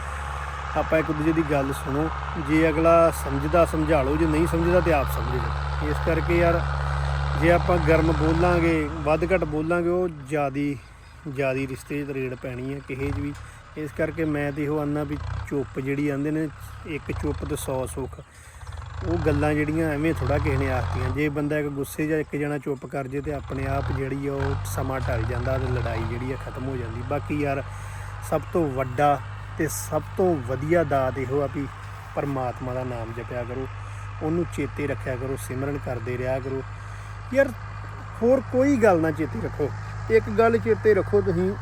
ਆਪਾਂ ਇੱਕ ਦੂਜੇ ਦੀ ਗੱਲ ਸੁਣੋ। ਜੇ ਅਗਲਾ ਸਮਝਦਾ, ਸਮਝਾ ਲਓ। ਜੇ ਨਹੀਂ ਸਮਝਦਾ ਤੇ ਆਪ ਸਮਝ ਲਓ ਇਸ ਕਰਕੇ ਯਾਰ, ਜੇ ਆਪਾਂ ਗਰਮ ਬੋਲਾਂਗੇ, ਵੱਧ ਘੱਟ ਬੋਲਾਂਗੇ, ਉਹ ਜਿਆਦੀ ਜਿਆਦੀ ਰਿਸ਼ਤੇ 'ਚ ਰੇੜ ਪੈਣੀ ਹੈ ਕਿਸੇ 'ਚ ਵੀ। ਇਸ ਕਰਕੇ ਮੈਂ ਤੇ ਇਹੋ ਆਨਾ ਵੀ ਚੁੱਪ ਜਿਹੜੀ ਆਂਦੇ ਨੇ, ਇੱਕ ਚੁੱਪ ਤੇ 100 ਸੁੱਖ। ਉਹ ਗੱਲਾਂ ਜਿਹੜੀਆਂ ਐਵੇਂ ਥੋੜਾ ਕਿਸੇ ਨੇ ਆਖਤੀਆਂ। ਜੇ ਬੰਦਾ ਇੱਕ ਗੁੱਸੇ ਜਾਂ ਇੱਕ ਜਣਾ ਚੁੱਪ ਕਰ ਜੇ ਤੇ ਆਪਣੇ ਆਪ ਜਿਹੜੀ ਆ ਉਹ ਸਮਾਂ ਟਲ ਜਾਂਦਾ ਤੇ ਲੜਾਈ ਜਿਹੜੀ ਆ ਖਤਮ ਹੋ ਜਾਂਦੀ। ਬਾਕੀ ਯਾਰ, ਸਭ ਤੋਂ ਵੱਡਾ ਤੇ ਸਭ ਤੋਂ ਵਧੀਆ ਦਾਤ ਇਹੋ ਆ ਵੀ ਪਰਮਾਤਮਾ ਦਾ ਨਾਮ ਜਪਿਆ ਕਰੋ, ਉਹਨੂੰ ਚੇਤੇ ਰੱਖਿਆ ਕਰੋ, ਸਿਮਰਨ ਕਰਦੇ ਰਿਹਾ ਕਰੋ। ਯਾਰ, ਹੋਰ ਕੋਈ ਗੱਲ ਨਾ ਚੇਤੇ ਰੱਖੋ। ਇੱਕ ਗੱਲ ਚੇਤੇ ਰੱਖੋ ਤੁਸੀਂ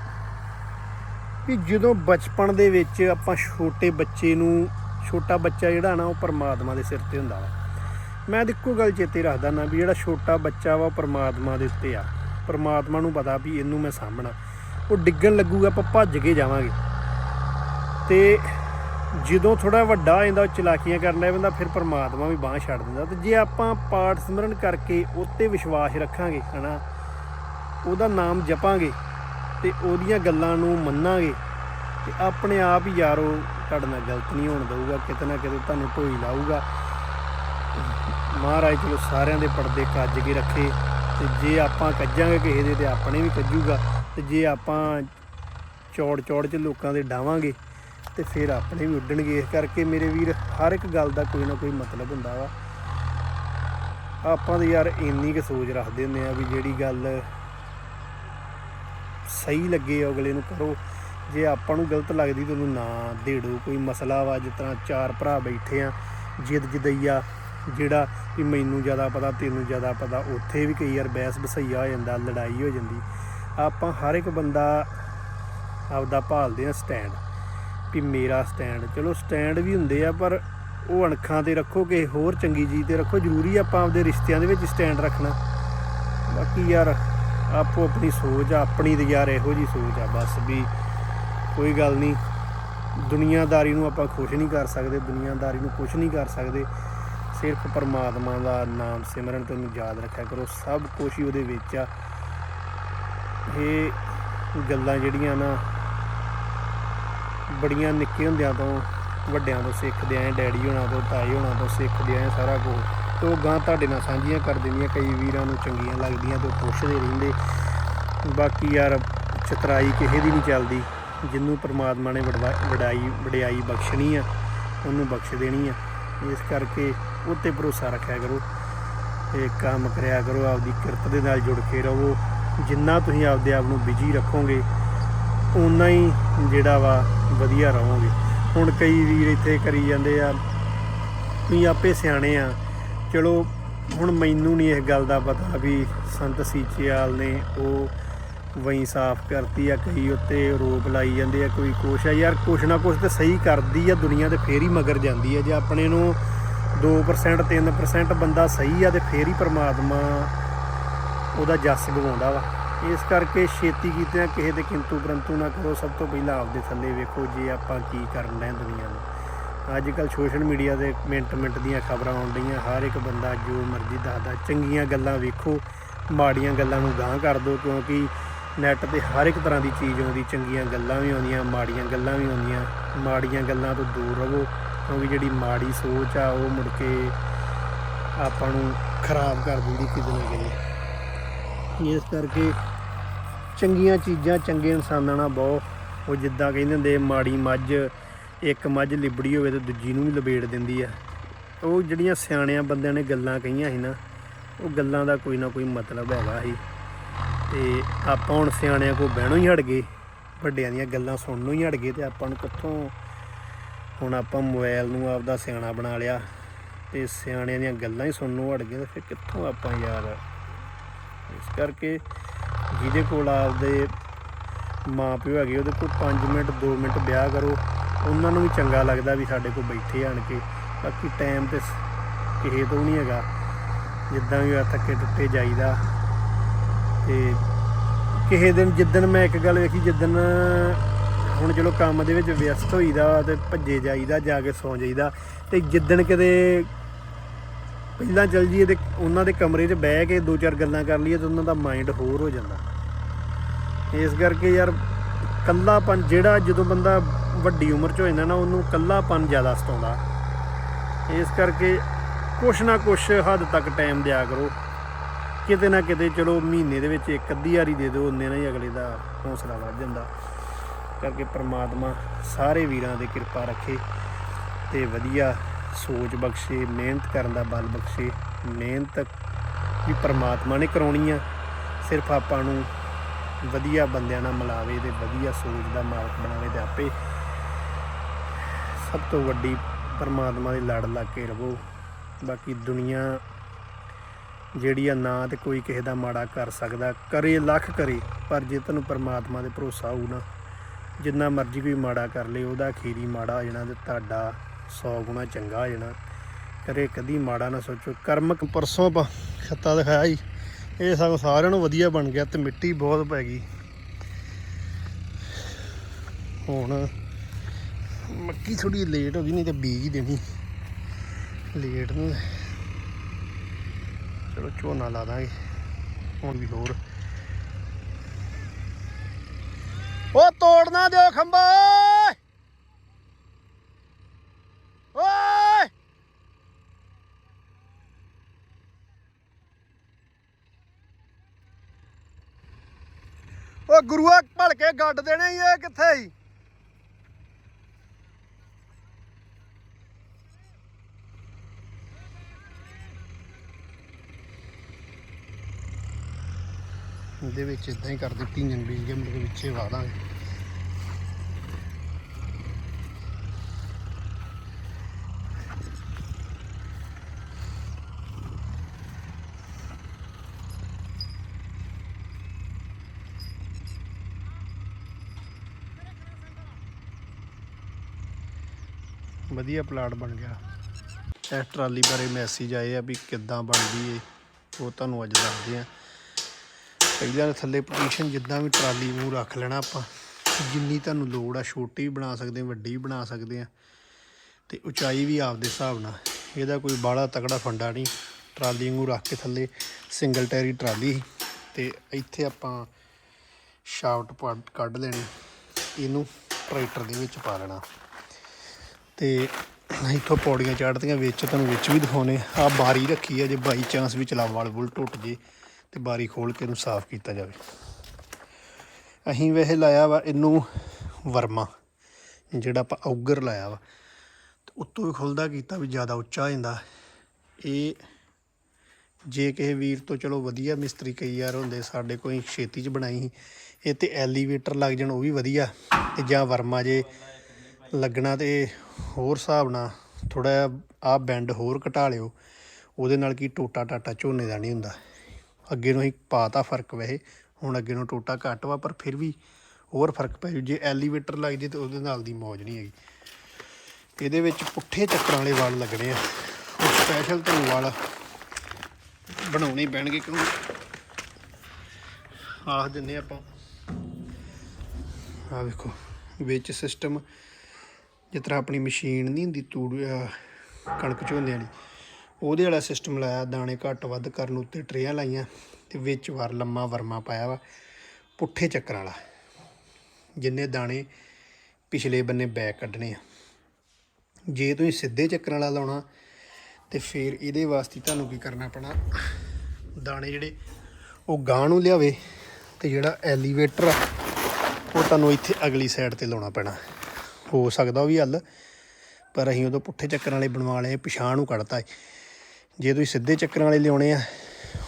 ਵੀ ਜਦੋਂ ਬਚਪਨ ਦੇ ਵਿੱਚ ਆਪਾਂ ਛੋਟੇ ਬੱਚੇ ਨੂੰ, ਛੋਟਾ ਬੱਚਾ ਜਿਹੜਾ ਨਾ, ਉਹ ਪਰਮਾਤਮਾ ਦੇ ਸਿਰ ਤੇ ਹੁੰਦਾ ਵਾ। ਮੈਂ ਤਾਂ ਇੱਕੋ ਗੱਲ ਚੇਤੇ ਰੱਖਦਾ ਨਾ ਵੀ ਜਿਹੜਾ ਛੋਟਾ ਬੱਚਾ ਵਾ, ਉਹ ਪਰਮਾਤਮਾ ਦੇ ਉੱਤੇ ਆ। ਪਰਮਾਤਮਾ ਨੂੰ ਪਤਾ ਵੀ ਇਹਨੂੰ ਮੈਂ ਸਾਹਮਣਾ ਉਹ ਡਿੱਗਣ ਲੱਗੂਗਾ, ਆਪਾਂ ਭੱਜ ਕੇ ਜਾਵਾਂਗੇ। ਤੇ ਜਦੋਂ ਥੋੜਾ ਵੱਡਾ ਹੋ ਜਾਂਦਾ, ਉਹ ਚਲਾਕੀਆਂ ਕਰਨ ਲੱਗ ਪੈਂਦਾ, ਫਿਰ ਪਰਮਾਤਮਾ ਵੀ ਬਾਹ ਛੱਡ ਦਿੰਦਾ। ਤੇ ਜੇ ਆਪਾਂ ਪਾਠ ਸਿਮਰਨ ਕਰਕੇ ਉੱਤੇ ਵਿਸ਼ਵਾਸ ਰੱਖਾਂਗੇ, ਹਨਾ, ਉਹਦਾ ਨਾਮ ਜਪਾਂਗੇ ਤੇ ਉਹਦੀਆਂ ਗੱਲਾਂ ਨੂੰ ਮੰਨਾਂਗੇ ਤੇ ਆਪਣੇ ਆਪ ਹੀ ਯਾਰੋ, ਤੁਹਾਡੇ ਨਾਲ ਗਲਤ ਨਹੀਂ ਹੋਣ ਦਊਗਾ, ਕਿਤੇ ਨਾ ਕਿਤੇ ਤੁਹਾਨੂੰ ਢੋਈ ਲਾਊਗਾ। ਮਹਾਰਾਜ ਚਲੋ ਸਾਰਿਆਂ ਦੇ ਪਰਦੇ ਕੱਜ ਕੇ ਰੱਖੇ ਤੇ ਜੇ ਆਪਾਂ ਕੱਜਾਂਗੇ ਕਿਸੇ ਦੇ ਤੇ ਆਪਣੇ ਵੀ ਕੱਜੂਗਾ ਤੇ ਜੇ ਆਪਾਂ ਚੌੜ ਚੌੜ ਚ ਲੋਕਾਂ ਦੇ ਡਾਵਾਂਗੇ ਤੇ ਫਿਰ ਆਪਣੇ ਵੀ ਉੱਡਣਗੇ। ਇਸ ਕਰਕੇ ਮੇਰੇ ਵੀਰ, ਹਰ ਇੱਕ ਗੱਲ ਦਾ ਕੋਈ ਨਾ ਕੋਈ ਮਤਲਬ ਹੁੰਦਾ ਵਾ। ਆਪਾਂ ਤਾਂ ਯਾਰ ਇੰਨੀ ਕੁ ਸੋਚ ਰੱਖਦੇ ਹੁੰਦੇ ਆ ਵੀ ਜਿਹੜੀ ਗੱਲ ਸਹੀ ਲੱਗੇ ਅਗਲੇ ਨੂੰ ਕਰੋ। ਜੇ ਆਪਾਂ ਨੂੰ ਗਲਤ ਲੱਗਦੀ ਤਾਂ ਉਹਨੂੰ ਨਾ ਦੇੜੋ। ਕੋਈ ਮਸਲਾ ਵਾ, ਜਿਸ ਤਰ੍ਹਾਂ ਚਾਰ ਭਰਾ ਬੈਠੇ ਆ, ਜਿੱਦ ਜਦਈਆ, ਜਿਹੜਾ ਵੀ ਮੈਨੂੰ ਜ਼ਿਆਦਾ ਪਤਾ, ਤੈਨੂੰ ਜ਼ਿਆਦਾ ਪਤਾ, ਉੱਥੇ ਵੀ ਕਈ ਵਾਰ ਬਹਿਸ ਬਸਈਆ ਹੋ ਜਾਂਦਾ, ਲੜਾਈ ਹੋ ਜਾਂਦੀ। ਆਪਾਂ ਹਰ ਇੱਕ ਬੰਦਾ ਆਪਦਾ ਭਾਲਦੇ ਆ ਸਟੈਂਡ। ਵੀ ਮੇਰਾ ਸਟੈਂਡ ਚਲੋ ਸਟੈਂਡ ਵੀ ਹੁੰਦੇ ਆ, ਪਰ ਉਹ ਅਣਖਾਂ ਤੇ ਰੱਖੋ ਕਿ ਹੋਰ ਚੰਗੀ ਚੀਜ਼ ਤੇ ਰੱਖੋ, ਜ਼ਰੂਰੀ ਆਪਾਂ ਆਪਦੇ ਰਿਸ਼ਤਿਆਂ ਦੇ ਵਿੱਚ ਸਟੈਂਡ ਰੱਖਣਾ। ਬਾਕੀ ਯਾਰ, ਆਪੋ ਆਪਣੀ ਸੋਚ ਆ, ਆਪਣੀ ਤੇ ਯਾਰ ਇਹੋ ਜੀ ਸੋਚ ਆ, ਬਸ ਵੀ ਕੋਈ ਗੱਲ ਨਹੀਂ, ਦੁਨੀਆਦਾਰੀ ਨੂੰ ਆਪਾਂ ਖੁਸ਼ ਨਹੀਂ ਕਰ ਸਕਦੇ, ਦੁਨੀਆਦਾਰੀ ਨੂੰ ਕੁਝ ਨਹੀਂ ਕਰ ਸਕਦੇ, ਸਿਰਫ ਪਰਮਾਤਮਾ ਦਾ ਨਾਮ ਸਿਮਰਨ ਤੇ ਉਹਨੂੰ ਯਾਦ ਰੱਖਿਆ ਕਰੋ, ਸਭ ਕੁਝ ਹੀ ਉਹਦੇ ਵਿੱਚ ਆ। ਇਹ ਗੱਲਾਂ ਜਿਹੜੀਆਂ ਨਾ ਬੜੀਆਂ ਨਿੱਕੇ ਹੁੰਦਿਆਂ ਤੋਂ, ਵੱਡਿਆਂ ਤੋਂ ਸਿੱਖਦੇ ਆਏ, ਡੈਡੀ ਹੋਣਾ ਤੋਂ ਤਾਈ ਹੋਣਾ ਤੋਂ ਸਿੱਖਦੇ ਆਏ ਸਾਰਾ ਕੁਝ ਤੇ ਉਹ ਗਾਂ ਤੁਹਾਡੇ ਨਾਲ ਸਾਂਝੀਆਂ ਕਰ ਦਿੰਦੀਆਂ, ਕਈ ਵੀਰਾਂ ਨੂੰ ਚੰਗੀਆਂ ਲੱਗਦੀਆਂ ਤੇ ਉਹ ਪੁੱਛਦੇ ਰਹਿੰਦੇ। ਬਾਕੀ ਯਾਰ, ਚਤਰਾਈ ਕਿਸੇ ਦੀ ਨਹੀਂ ਚੱਲਦੀ। ਜਿੰਨੂੰ ਪਰਮਾਤਮਾ ਨੇ ਵਡਵਾ- ਵਡਾਈ, ਵਡਿਆਈ ਬਖਸ਼ਣੀ ਆ, ਉਹਨੂੰ ਬਖਸ਼ ਦੇਣੀ ਆ। ਇਸ ਕਰਕੇ ਉਹ 'ਤੇ ਭਰੋਸਾ ਰੱਖਿਆ ਕਰੋ ਤੇ ਕੰਮ ਕਰਿਆ ਕਰੋ, ਆਪਦੀ ਕਿਰਤ ਦੇ ਨਾਲ ਜੁੜ ਕੇ ਰਹੋ। ਜਿੰਨਾ ਤੁਸੀਂ ਆਪਦੇ ਆਪ ਨੂੰ ਬਿਜ਼ੀ ਰੱਖੋਗੇ ਉਨਾ ਹੀ ਜਿਹੜਾ ਵਾ ਵਧੀਆ ਰਹੋਗੇ। ਹੁਣ ਕਈ ਵੀਰ ਇੱਥੇ ਕਰੀ ਜਾਂਦੇ ਆ, ਤੁਸੀਂ ਆਪੇ ਸਿਆਣੇ ਆ। ਚਲੋ, ਹੁਣ ਮੈਨੂੰ ਨਹੀਂ ਇਸ ਗੱਲ ਦਾ ਪਤਾ ਵੀ ਸੰਤ ਸੀਚੇਵਾਲ ਨੇ ਉਹ ਵਹੀਂ ਸਾਫ਼ ਕਰਤੀ ਆ, ਕਈ ਉੱਤੇ ਰੋਪ ਲਾਈ ਜਾਂਦੇ ਆ, ਕੋਈ ਕੁਛ ਆ। ਯਾਰ, ਕੁਛ ਨਾ ਕੁਛ ਤੇ ਸਹੀ ਕਰਦੀ ਆ ਦੁਨੀਆ ਤੇ ਫੇਰ ਹੀ ਮਗਰ ਜਾਂਦੀ ਆ। ਜੇ ਆਪਣੇ ਨੂੰ 2% 3% ਬੰਦਾ ਸਹੀ ਆ ਤੇ ਫੇਰ ਹੀ ਪਰਮਾਤਮਾ ਉਹਦਾ ਜਸ ਗਵਾਉਂਦਾ ਵਾ। ਇਸ ਕਰਕੇ ਛੇਤੀ ਕੀਤਿਆਂ ਕਿਸੇ ਦੇ ਕਿੰਤੂ ਪਰੰਤੂ ਨਾ ਕਰੋ, ਸਭ ਤੋਂ ਪਹਿਲਾਂ ਆਪਦੇ ਥੱਲੇ ਵੇਖੋ ਜੇ ਆਪਾਂ ਕੀ ਕਰਨ ਰਹੇ ਦੁਨੀਆ ਨੂੰ। ਅੱਜ ਕੱਲ ਸੋਸ਼ਲ ਮੀਡੀਆ ਤੇ ਮਿੰਟ ਮਿੰਟ ਦੀਆਂ ਖਬਰਾਂ ਆਉਣ ਡਈਆਂ, ਹਰ ਇੱਕ ਬੰਦਾ ਜੋ ਮਰਜ਼ੀ ਦੱਸਦਾ, ਚੰਗੀਆਂ ਗੱਲਾਂ ਵੇਖੋ, ਮਾੜੀਆਂ ਗੱਲਾਂ ਨੂੰ ਗਾਂਹ ਕਰ ਦਿਓ ਕਿਉਂਕਿ ਨੈੱਟ ਤੇ ਹਰ ਇੱਕ ਤਰ੍ਹਾਂ ਦੀ ਚੀਜ਼ ਆਉਂਦੀ, ਚੰਗੀਆਂ ਗੱਲਾਂ ਵੀ ਆਉਂਦੀਆਂ, ਮਾੜੀਆਂ ਗੱਲਾਂ ਵੀ ਆਉਂਦੀਆਂ। ਮਾੜੀਆਂ ਗੱਲਾਂ ਤੋਂ ਦੂਰ ਰਹੋ, ਕਿਉਂਕਿ ਜਿਹੜੀ ਮਾੜੀ ਸੋਚ ਆ, ਉਹ ਮੁੜ ਕੇ ਆਪਾਂ ਨੂੰ ਖਰਾਬ ਕਰ ਦਿੰਦੀ ਕਿਤੇ ਨਾ ਕਿਤੇ। ਇਸ ਕਰਕੇ ਚੰਗੀਆਂ ਚੀਜ਼ਾਂ ਚੰਗੇ ਇਨਸਾਨਾਂ ਨਾਲ ਬਹੁਤ, ਉਹ ਜਿੱਦਾਂ ਕਹਿੰਦੇ ਹੁੰਦੇ, ਮਾੜੀ ਮੱਝ, ਇੱਕ ਮੱਝ ਲਿਬੜੀ ਹੋਵੇ ਤੇ ਦੂਜੀ ਨੂੰ ਵੀ ਲਬੇੜ ਦਿੰਦੀ ਆ। ਉਹ ਜਿਹੜੀਆਂ ਸਿਆਣਿਆਂ ਬੰਦਿਆਂ ਨੇ ਗੱਲਾਂ ਕਹੀਆਂ ਸੀ ਨਾ, ਉਹ ਗੱਲਾਂ ਦਾ ਕੋਈ ਨਾ ਕੋਈ ਮਤਲਬ ਹੈਗਾ ਸੀ। ਤੇ ਆਪਾਂ ਹੁਣ ਸਿਆਣਿਆਂ ਕੋ ਬਹਿਣੋਂ ਹੀ ਹਟ ਗਏ, ਵੱਡਿਆਂ ਦੀਆਂ ਗੱਲਾਂ ਸੁਣਨੋਂ ਹੀ ਹਟ ਗਏ ਤੇ ਆਪਾਂ ਨੂੰ ਕਿੱਥੋਂ ਹੁਣ ਆਪਾਂ ਮੋਬਾਈਲ ਨੂੰ ਆਪਦਾ ਸਿਆਣਾ ਬਣਾ ਲਿਆ ਤੇ ਸਿਆਣਿਆਂ ਦੀਆਂ ਗੱਲਾਂ ਹੀ ਸੁਣਨੋਂ ਹਟ ਗਏ ਤੇ ਫਿਰ ਕਿੱਥੋਂ ਆਪਾਂ ਯਾਰ ਇਸ ਕਰਕੇ ਜਿਹਦੇ ਕੋਲ ਆਪਦੇ ਮਾਂ ਪਿਓ ਹੈਗੇ, ਉਹਦੇ ਕੋਲ 5 ਮਿੰਟ 2 ਮਿੰਟ ਵਿਆਹ ਕਰੋ। ਉਹਨਾਂ ਨੂੰ ਵੀ ਚੰਗਾ ਲੱਗਦਾ ਵੀ ਸਾਡੇ ਕੋਲ ਬੈਠੇ ਆਣ ਕੇ। ਬਾਕੀ ਟਾਈਮ ਤੇ ਕਿਸੇ ਤੋਂ ਨਹੀਂ ਹੈਗਾ। ਜਿੱਦਾਂ ਵੀ ਆ ਥੱਕੇ ਟੁੱਟੇ ਜਾਈਦਾ। ਤੇ ਕਿਸੇ ਦਿਨ, ਜਿੱਦਣ ਮੈਂ ਇੱਕ ਗੱਲ ਵੇਖੀ, ਜਿੱਦਣ ਹੁਣ ਚਲੋ ਕੰਮ ਦੇ ਵਿੱਚ ਵਿਅਸਤ ਹੋਈਦਾ ਤੇ ਭੱਜੇ ਜਾਈਦਾ, ਜਾ ਕੇ ਸੌਂ ਜਾਈਦਾ। ਤੇ ਜਿੱਦਣ ਕਿਤੇ ਪਹਿਲਾਂ ਚੱਲ ਜੀਏ ਤੇ ਉਹਨਾਂ ਦੇ ਕਮਰੇ 'ਚ ਬਹਿ ਕੇ ਦੋ ਚਾਰ ਗੱਲਾਂ ਕਰ ਲਈਏ ਤੇ ਉਹਨਾਂ ਦਾ ਮਾਈਂਡ ਹੋਰ ਹੋ ਜਾਂਦਾ। ਇਸ ਕਰਕੇ ਯਾਰ ਕੱਲਾਪਨ ਜਿਹੜਾ ਜਦੋਂ ਬੰਦਾ ਵੱਡੀ ਉਮਰ 'ਚ ਹੋ ਜਾਂਦਾ ਨਾ, ਉਹਨੂੰ ਕੱਲਾਪਨ ਜ਼ਿਆਦਾ ਸਤਾਉਂਦਾ। ਇਸ ਕਰਕੇ ਕੁਛ ਨਾ ਕੁਛ ਹੱਦ ਤੱਕ ਟਾਈਮ ਦਿਆ ਕਰੋ। ਕਿਤੇ ਨਾ ਕਿਤੇ ਚਲੋ ਮਹੀਨੇ ਦੇ ਵਿੱਚ ਇੱਕ ਅੱਧੀ ਵਾਰੀ ਦੇ ਦਿਓ, ਉਹਨੇ ਨਾਲ ਹੀ ਅਗਲੇ ਦਾ ਹੌਸਲਾ ਵੱਧ ਜਾਂਦਾ। ਕਰਕੇ ਪ੍ਰਮਾਤਮਾ ਸਾਰੇ ਵੀਰਾਂ ਦੇ ਕਿਰਪਾ ਰੱਖੇ ਤੇ ਵਧੀਆ ਸੋਚ ਬਖਸ਼ੇ, ਮਿਹਨਤ ਕਰਨ ਦਾ ਬਲ ਬਖਸ਼ੇ, ਮਿਹਨਤ ਵੀ ਪਰਮਾਤਮਾ ਨੇ ਕਰਾਉਣੀ ਆ। ਸਿਰਫ ਆਪਾਂ ਨੂੰ ਵਧੀਆ ਬੰਦਿਆਂ ਨਾਲ ਮਿਲਾਵੇ ਤੇ ਵਧੀਆ ਸੋਚ ਦਾ ਮਾਲਕ ਬਣਾਵੇ ਤੇ ਆਪੇ ਸਭ ਤੋਂ ਵੱਡੀ ਪਰਮਾਤਮਾ ਦੀ ਲੜ ਲੱਗ ਕੇ ਰਹੋ ਬਾਕੀ ਦੁਨੀਆ ਜਿਹੜੀ ਆ, ਨਾ ਤੇ ਕੋਈ ਕਿਸੇ ਦਾ ਮਾੜਾ ਕਰ ਸਕਦਾ, ਕਰੇ ਲੱਖ ਕਰੇ, ਪਰ ਜੇ ਤੈਨੂੰ ਪਰਮਾਤਮਾ ਦੇ ਭਰੋਸਾ ਹੋਊ ਨਾ, ਜਿੰਨਾ ਮਰਜ਼ੀ ਕੋਈ ਮਾੜਾ ਕਰ ਲੇ, ਉਹਦਾ ਅਖੀਰੀ ਮਾੜਾ ਹੋ ਜਾਣਾ ਤੇ ਤੁਹਾਡਾ 100 ਗੁਣਾ ਚੰਗਾ ਹੋ ਜਾਣਾ। ਕਰੇ ਕਦੀ ਮਾੜਾ ਨਾ ਸੋਚੋ। ਕਰਮਕ ਪਰਸੋਂ ਆਪਾਂ ਖੱਤਾ ਦਿਖਾਇਆ ਸੀ। ਇਹ ਸਭ ਸਾਰਿਆਂ ਨੂੰ ਵਧੀਆ ਬਣ ਗਿਆ ਤੇ ਮਿੱਟੀ ਬਹੁਤ ਪੈ ਗਈ। ਹੁਣ ਮੱਕੀ ਥੋੜੀ ਲੇਟ ਹੋ ਗਈ, ਨਹੀਂ ਤੇ ਬੀਜ ਹੀ ਦੇਣੀ। ਲੇਟ ਨੂੰ ਚਲੋ ਝੋਨਾ ਲਾ ਦਾਂਗੇ। ਹੁਣ ਵੀ ਹੋਰ। ਉਹ ਤੋੜਨਾ ਦਿਓ ਖੰਭਾ ਓਏ ਓਏ ਉਹ ਗੁਰੂਆ ਭਲਕੇ ਗੱਡ ਦੇਣੇ ਈ ਇਹ ਕਿੱਥੇ ਈ ਇਹਦੇ ਵਿੱਚ ਇਦਾਂ ਹੀ ਕਰ ਦਿੱਤੀ ਜੰਬੀ ਜੇ ਮੇਰੇ ਵਿੱਚੇ ਵਾ ਵਧੀਆ ਪਲਾਟ ਬਣ ਗਿਆ। ਇਸ ਟਰਾਲੀ ਬਾਰੇ ਮੈਸੇਜ ਆਏ ਆ ਵੀ ਕਿੱਦਾਂ ਬਣਦੀ ਏ, ਉਹ ਤੁਹਾਨੂੰ ਅੱਜ ਦੱਸਦੇ ਆ। ਪਹਿਲਾਂ ਥੱਲੇ ਪੋਜੀਸ਼ਨ ਜਿੱਦਾਂ ਵੀ ਟਰਾਲੀ ਨੂੰ ਰੱਖ ਲੈਣਾ ਆਪਾਂ, ਜਿੰਨੀ ਤੁਹਾਨੂੰ ਲੋੜ ਆ, ਛੋਟੀ ਵੀ ਬਣਾ ਸਕਦੇ ਆ, ਵੱਡੀ ਵੀ ਬਣਾ ਸਕਦੇ ਆ। ਤੇ ਉਚਾਈ ਵੀ ਆਪਦੇ ਹਿਸਾਬ ਨਾਲ, ਇਹਦਾ ਕੋਈ ਬਾਹਲਾ ਤਕੜਾ ਫੰਡਾ ਨਹੀਂ। ਟਰਾਲੀ ਨੂੰ ਰੱਖ ਕੇ ਥੱਲੇ ਸਿੰਗਲ ਟਾਇਰੀ ਟਰਾਲੀ ਸੀ, ਤੇ ਇੱਥੇ ਆਪਾਂ ਸ਼ਾਫਟ ਪਾ, ਕੱਢ ਲੈਣੀ, ਇਹਨੂੰ ਟਰੈਕਟਰ ਦੇ ਵਿੱਚ ਪਾ ਲੈਣਾ। ਤੇ ਇੱਥੋਂ ਪੌੜੀਆਂ ਚੜ੍ਹਦੀਆਂ ਵਿੱਚ ਤੁਹਾਨੂੰ ਵਿੱਚ ਵੀ ਦਿਖਾਉਣੇ ਆ। ਬਾਰੀ ਰੱਖੀ ਆ ਜੇ ਬਾਈ ਚਾਂਸ ਵੀ ਚਲਾ ਵਲ ਟੁੱਟ ਜੇ ਤੇ ਬਾਰੀ ਖੋਲ ਕੇ ਇਹਨੂੰ ਸਾਫ਼ ਕੀਤਾ ਜਾਵੇ। ਅਸੀਂ ਵੈਸੇ ਲਾਇਆ ਵਾ ਇਹਨੂੰ ਵਰਮਾ, ਜਿਹੜਾ ਆਪਾਂ ਔਗਰ ਲਾਇਆ ਵਾ। ਤੇ ਉੱਤੋਂ ਵੀ ਖੁੱਲਦਾ ਕੀਤਾ ਵੀ ਜ਼ਿਆਦਾ ਉੱਚਾ ਹੋ ਜਾਂਦਾ। ਇਹ ਜੇ ਕਿਸੇ ਵੀਰ ਤੋਂ ਚਲੋ ਵਧੀਆ ਮਿਸਤਰੀ ਕਈ ਯਾਰ ਹੁੰਦੇ, ਸਾਡੇ ਕੋਈ ਛੇਤੀ ਚ ਬਣਾਈ ਸੀ। ਇਹ ਤੇ ਐਲੀਵੇਟਰ ਲੱਗ ਜਾਣ, ਉਹ ਵੀ ਵਧੀਆ। ਤੇ ਜਾਂ ਵਰਮਾ ਜੇ ਲੱਗਣਾ ਤੇ ਹੋਰ ਹਿਸਾਬ ਨਾਲ ਥੋੜਾ ਜਿਹਾ ਆ ਬੈਂਡ ਹੋਰ ਘਟਾ ਲਿਓ, ਉਹਦੇ ਨਾਲ ਕੀ ਟੋਟਾ ਟਾਟਾ ਝੋਨੇ ਦਾ ਨਹੀਂ ਹੁੰਦਾ। ਅੱਗੇ ਨੂੰ ਅਸੀਂ ਪਾਤਾ ਫ਼ਰਕ ਵੈਸੇ, ਹੁਣ ਅੱਗੇ ਨੂੰ ਟੋਟਾ ਘੱਟ ਵਾ, ਪਰ ਫਿਰ ਵੀ ਹੋਰ ਫ਼ਰਕ ਪੈ ਜੂ। ਜੇ ਐਲੀਵੇਟਰ ਲੱਗ ਜੇ ਤੇ ਉਹਦੇ ਨਾਲ ਦੀ ਮੌਜ ਨਹੀਂ ਹੈਗੀ। ਇਹਦੇ ਵਿੱਚ ਪੁੱਠੇ ਚੱਕਰਾਂ ਵਾਲੇ ਵਾਲ ਲੱਗਣੇ ਆ। ਉਹ ਸਪੈਸ਼ਲ ਤੁਹਾਨੂੰ ਵਾਲ ਬਣਾਉਣੇ ਪੈਣਗੇ, ਕਿਉਂਕਿ ਆਖ ਦਿੰਨੇ ਆਪਾਂ। ਆ ਵੇਖੋ ਵਿੱਚ ਸਿਸਟਮ ਜਿਸ ਤਰ੍ਹਾਂ ਆਪਣੀ ਮਸ਼ੀਨ ਨਹੀਂ ਹੁੰਦੀ ਤੂੜ ਕਣਕ ਝੋਨੇ ਵਾਲੀ, ਉਹਦੇ ਵਾਲਾ ਸਿਸਟਮ ਲਾਇਆ, ਦਾਣੇ ਘੱਟ ਵੱਧ ਕਰਨ ਉੱਤੇ ਟਰੇਆਂ ਲਾਈਆਂ ਤੇ ਵਿੱਚ ਵਾਰ ਲੰਮਾ ਵਰਮਾ ਪਾਇਆ ਵਾ, ਪੁੱਠੇ ਚੱਕਰਾਂ ਵਾਲਾ, ਜਿੰਨੇ ਦਾਣੇ ਪਿਛਲੇ ਬੰਨੇ ਬੈਕ ਕੱਢਣੇ ਆ। ਜੇ ਤੁਸੀਂ ਸਿੱਧੇ ਚੱਕਰ ਵਾਲਾ ਲਾਉਣਾ, ਤੇ ਫਿਰ ਇਹਦੇ ਵਾਸਤੇ ਤੁਹਾਨੂੰ ਕੀ ਕਰਨਾ ਪੈਣਾ, ਦਾਣੇ ਜਿਹੜੇ, ਉਹ ਗਾਂ ਨੂੰ ਲਿਆਵੇ ਤੇ ਜਿਹੜਾ ਐਲੀਵੇਟਰ ਆ, ਉਹ ਤੁਹਾਨੂੰ ਇੱਥੇ ਅਗਲੀ ਸਾਈਡ ਤੇ ਲਾਉਣਾ ਪੈਣਾ। ਹੋ ਸਕਦਾ ਉਹ ਵੀ ਹੱਲ, ਪਰ ਅਸੀਂ ਉਦੋਂ ਪੁੱਠੇ ਚੱਕਰਾਂ ਵਾਲੇ ਬਣਵਾ ਲਏ ਪਿਛਾਂ ਨੂੰ ਕੱਢਤਾ ਏ। ਜੇ ਤੁਸੀਂ ਸਿੱਧੇ ਚੱਕਰਾਂ ਵਾਲੇ ਲਿਆਉਣੇ ਆ,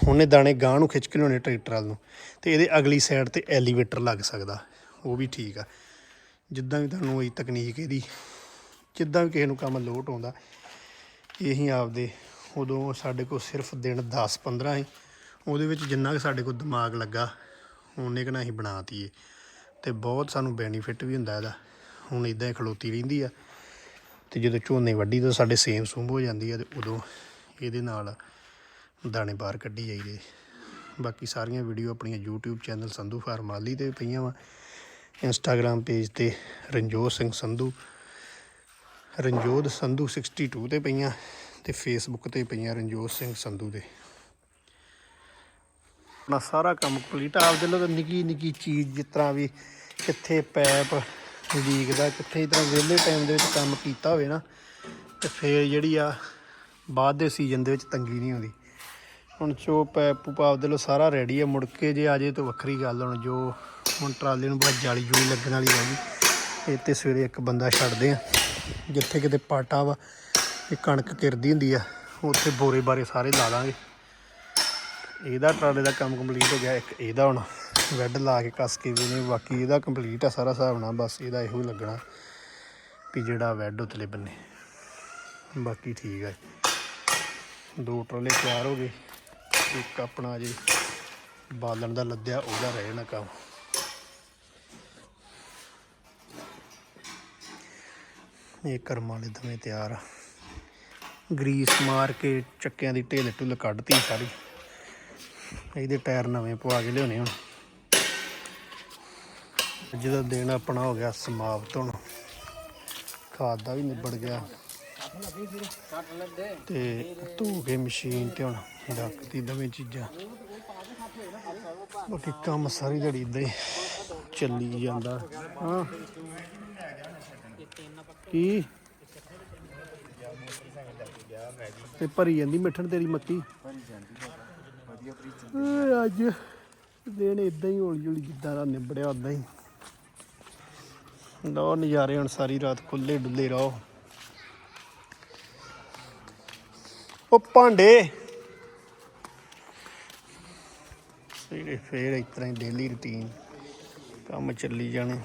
ਉਹਨੇ ਦਾਣੇ ਗਾਂ ਨੂੰ ਖਿੱਚ ਕੇ ਲਿਆਉਣੇ ਟਰੈਕਟਰ ਵਾਲ ਨੂੰ, ਤੇ ਇਹਦੇ ਅਗਲੀ ਸਾਈਡ ਤੇ ਐਲੀਵੇਟਰ ਲੱਗ ਸਕਦਾ, ਉਹ ਵੀ ਠੀਕ ਆ। ਜਿੱਦਾਂ ਵੀ ਤੁਹਾਨੂੰ ਇਹ ਤਕਨੀਕ ਇਹਦੀ, ਜਿੱਦਾਂ ਵੀ ਕਿਸੇ ਨੂੰ ਕੰਮ ਲੋਟ ਆਉਂਦਾ, ਇਹੀ ਆਪਦੇ ਉਦੋਂ ਸਾਡੇ ਕੋਲ ਸਿਰਫ ਦਿਨ 10 15 ਸੀ, ਉਹਦੇ ਵਿੱਚ ਜਿੰਨਾ ਕਿ ਸਾਡੇ ਕੋਲ ਦਿਮਾਗ ਲੱਗਾ, ਉਹਨੇ ਨਾ ਅਸੀਂ ਬਣਾਤੀ ਏ, ਤੇ ਬਹੁਤ ਸਾਨੂੰ ਬੈਨੀਫਿਟ ਵੀ ਹੁੰਦਾ ਇਹਦਾ। ਹੁਣ ਇਦਾਂ ਹੀ ਖਲੋਤੀ ਰਹਿੰਦੀ ਆ। ਤੇ ਜਦੋਂ ਝੋਨੇ ਵੱਢੀ ਤਾਂ ਸਾਡੇ ਸੇਮ ਸੂੰਬ ਹੋ ਜਾਂਦੀ ਆ ਤੇ ਉਦੋਂ ਇਹਦੇ ਨਾਲ ਦਾਣੇ ਬਾਹਰ ਕੱਢੀ ਜਾਈਦੇ। ਬਾਕੀ ਸਾਰੀਆਂ ਵੀਡੀਓ ਆਪਣੀਆਂ YouTube ਚੈਨਲ ਸੰਧੂ ਫਾਰਮਾਲੀ ਤੇ ਪਈਆਂ ਵਾ। ਇੰਸਟਾਗ੍ਰam ਪੇਜ ਤੇ ਰਣਜੋਤ ਸਿੰਘ ਸੰਧੂ, ਰਣਜੋਤ ਸੰਧੂ 62 ਤੇ ਪਈਆਂ ਤੇ ਫੇਸਬੁੱਕ ਤੇ ਪਈਆਂ ਰਣਜੋਤ ਸਿੰਘ ਸੰਧੂ ਦੇ। ਆਪਣਾ ਸਾਰਾ ਕੰਮ ਕੰਪਲੀਟ ਆਪਦੇ ਲੋ ਨਿੱਕੀ ਨਿੱਕੀ ਚੀਜ਼ ਜਿਸ ਤਰ੍ਹਾਂ ਵੀ ਕਿੱਥੇ ਪੈਪ ਲੀਕ ਦਾ, ਕਿੱਥੇ ਇਸ ਤਰ੍ਹਾਂ ਵਿਹਲੇ ਟਾਈਮ ਦੇ ਵਿੱਚ ਕੰਮ ਕੀਤਾ ਹੋਵੇ ਨਾ, ਤੇ ਫੇਰ ਜਿਹੜੀ ਆ ਬਾਅਦ ਦੇ ਸੀਜ਼ਨ ਦੇ ਵਿੱਚ ਤੰਗੀ ਨਹੀਂ ਆਉਂਦੀ। ਹੁਣ ਚੋ ਪੈਪੂ ਪਾਪ ਦੇ ਲੋ ਸਾਰਾ ਰੈਡੀ ਆ, ਮੁੜ ਕੇ ਜੇ ਆ ਜੇ ਤਾਂ ਵੱਖਰੀ ਗੱਲ ਹੁਣ ਜੋ ਹੁਣ ਟਰਾਲੇ ਨੂੰ ਬਸ ਜਾਲੀ ਜੂਲੀ ਲੱਗਣ ਵਾਲੀ ਰਹਿ ਗਈ ਇਹ ਤੇ ਸਵੇਰੇ ਇੱਕ ਬੰਦਾ ਛੱਡਦੇ ਆ, ਜਿੱਥੇ ਕਿਤੇ ਪਾਟਾ ਵਾ, ਇਹ ਕਣਕ ਕਿਰਦੀ ਹੁੰਦੀ ਆ, ਉੱਥੇ ਬੋਰੇ ਬਾਰੇ ਸਾਰੇ ਲਾ ਦਾਂਗੇ ਇਹਦਾ ਟਰਾਲੇ ਦਾ ਕੰਮ ਕੰਪਲੀਟ ਹੋ ਗਿਆ, ਇੱਕ ਇਹਦਾ ਹੁਣ ਵੈੱਡ ਲਾ ਕੇ ਕੱਸ ਕੇ ਵੀ ਨੇ ਬਾਕੀ ਇਹਦਾ ਕੰਪਲੀਟ ਆ ਸਾਰਾ ਹਿਸਾਬ ਨਾਲ, ਬਸ ਇਹਦਾ ਇਹੋ ਹੀ ਲੱਗਣਾ ਵੀ ਜਿਹੜਾ ਵੈੱਡ ਉਤਲੇ ਬੰਨੇ। ਬਾਕੀ ਠੀਕ ਆ। ਦੋ ਟਰਾਲੇ ਤਿਆਰ ਹੋ ਗਏ। ਇੱਕ ਆਪਣਾ ਜੀ ਬਾਲਣ ਦਾ ਲੱਦਿਆ, ਉਹਦਾ ਰਹਿ ਜਾਣਾ ਕੰਮ। ਇਹ ਕਰਮ ਵਾਲੇ ਦਵੇਂ ਤਿਆਰ ਆ। ਗਰੀਸ ਮਾਰ ਕੇ ਚੱਕਿਆਂ ਦੀ ਢਿੱਲ ਢੁੱਲ ਕੱਢਤੀ ਸਾਰੀ। ਇਹਦੇ ਟਾਇਰ ਨਵੇਂ ਪਵਾ ਕੇ ਲਿਆਉਣੇ ਹੁਣ। ਅੱਜ ਦਾ ਦਿਨ ਆਪਣਾ ਹੋ ਗਿਆ ਸਮਾਪਤ ਹੁਣ। ਖਾਦ ਦਾ ਵੀ ਨਿਬੜ ਗਿਆ। ਤੇ ਧੋ ਕੇ ਮਸ਼ੀਨ ਤੇ ਹੁਣ ਰੱਖਤੀ ਦਵੇਂ ਚੀਜ਼ਾਂ। ਬਾਕੀ ਕੰਮ ਸਾਰੀ ਦਿਹਾੜੀ ਇਦਾਂ ਹੀ ਚੱਲੀ ਜਾਂਦਾ। ਹਾਂ। ਕੀ? ਤੇ ਭਰੀ ਜਾਂਦੀ ਮਿੱਠਣ ਤੇਰੀ ਮੱਕੀ? ਅੱਜ ਦਿਨ ਇਦਾਂ ਹੀ ਹੌਲੀ ਹੌਲੀ ਜਿੱਦਾਂ ਦਾ ਨਿਬੜਿਆ ਉਦਾਂ ਹੀ। ਲਓ ਨਜ਼ਾਰੇ ਹੁਣ ਸਾਰੀ ਰਾਤ ਖੁੱਲੇ ਡੁੱਲੇ ਰਹੋ। ਉਹ ਭਾਂਡੇ। ਸਵੇਰੇ ਫੇਰ ਇਸ ਤਰ੍ਹਾਂ ਹੀ ਡੇਲੀ ਰੁਟੀਨ ਕੰਮ ਚੱਲੀ ਜਾਣਾ।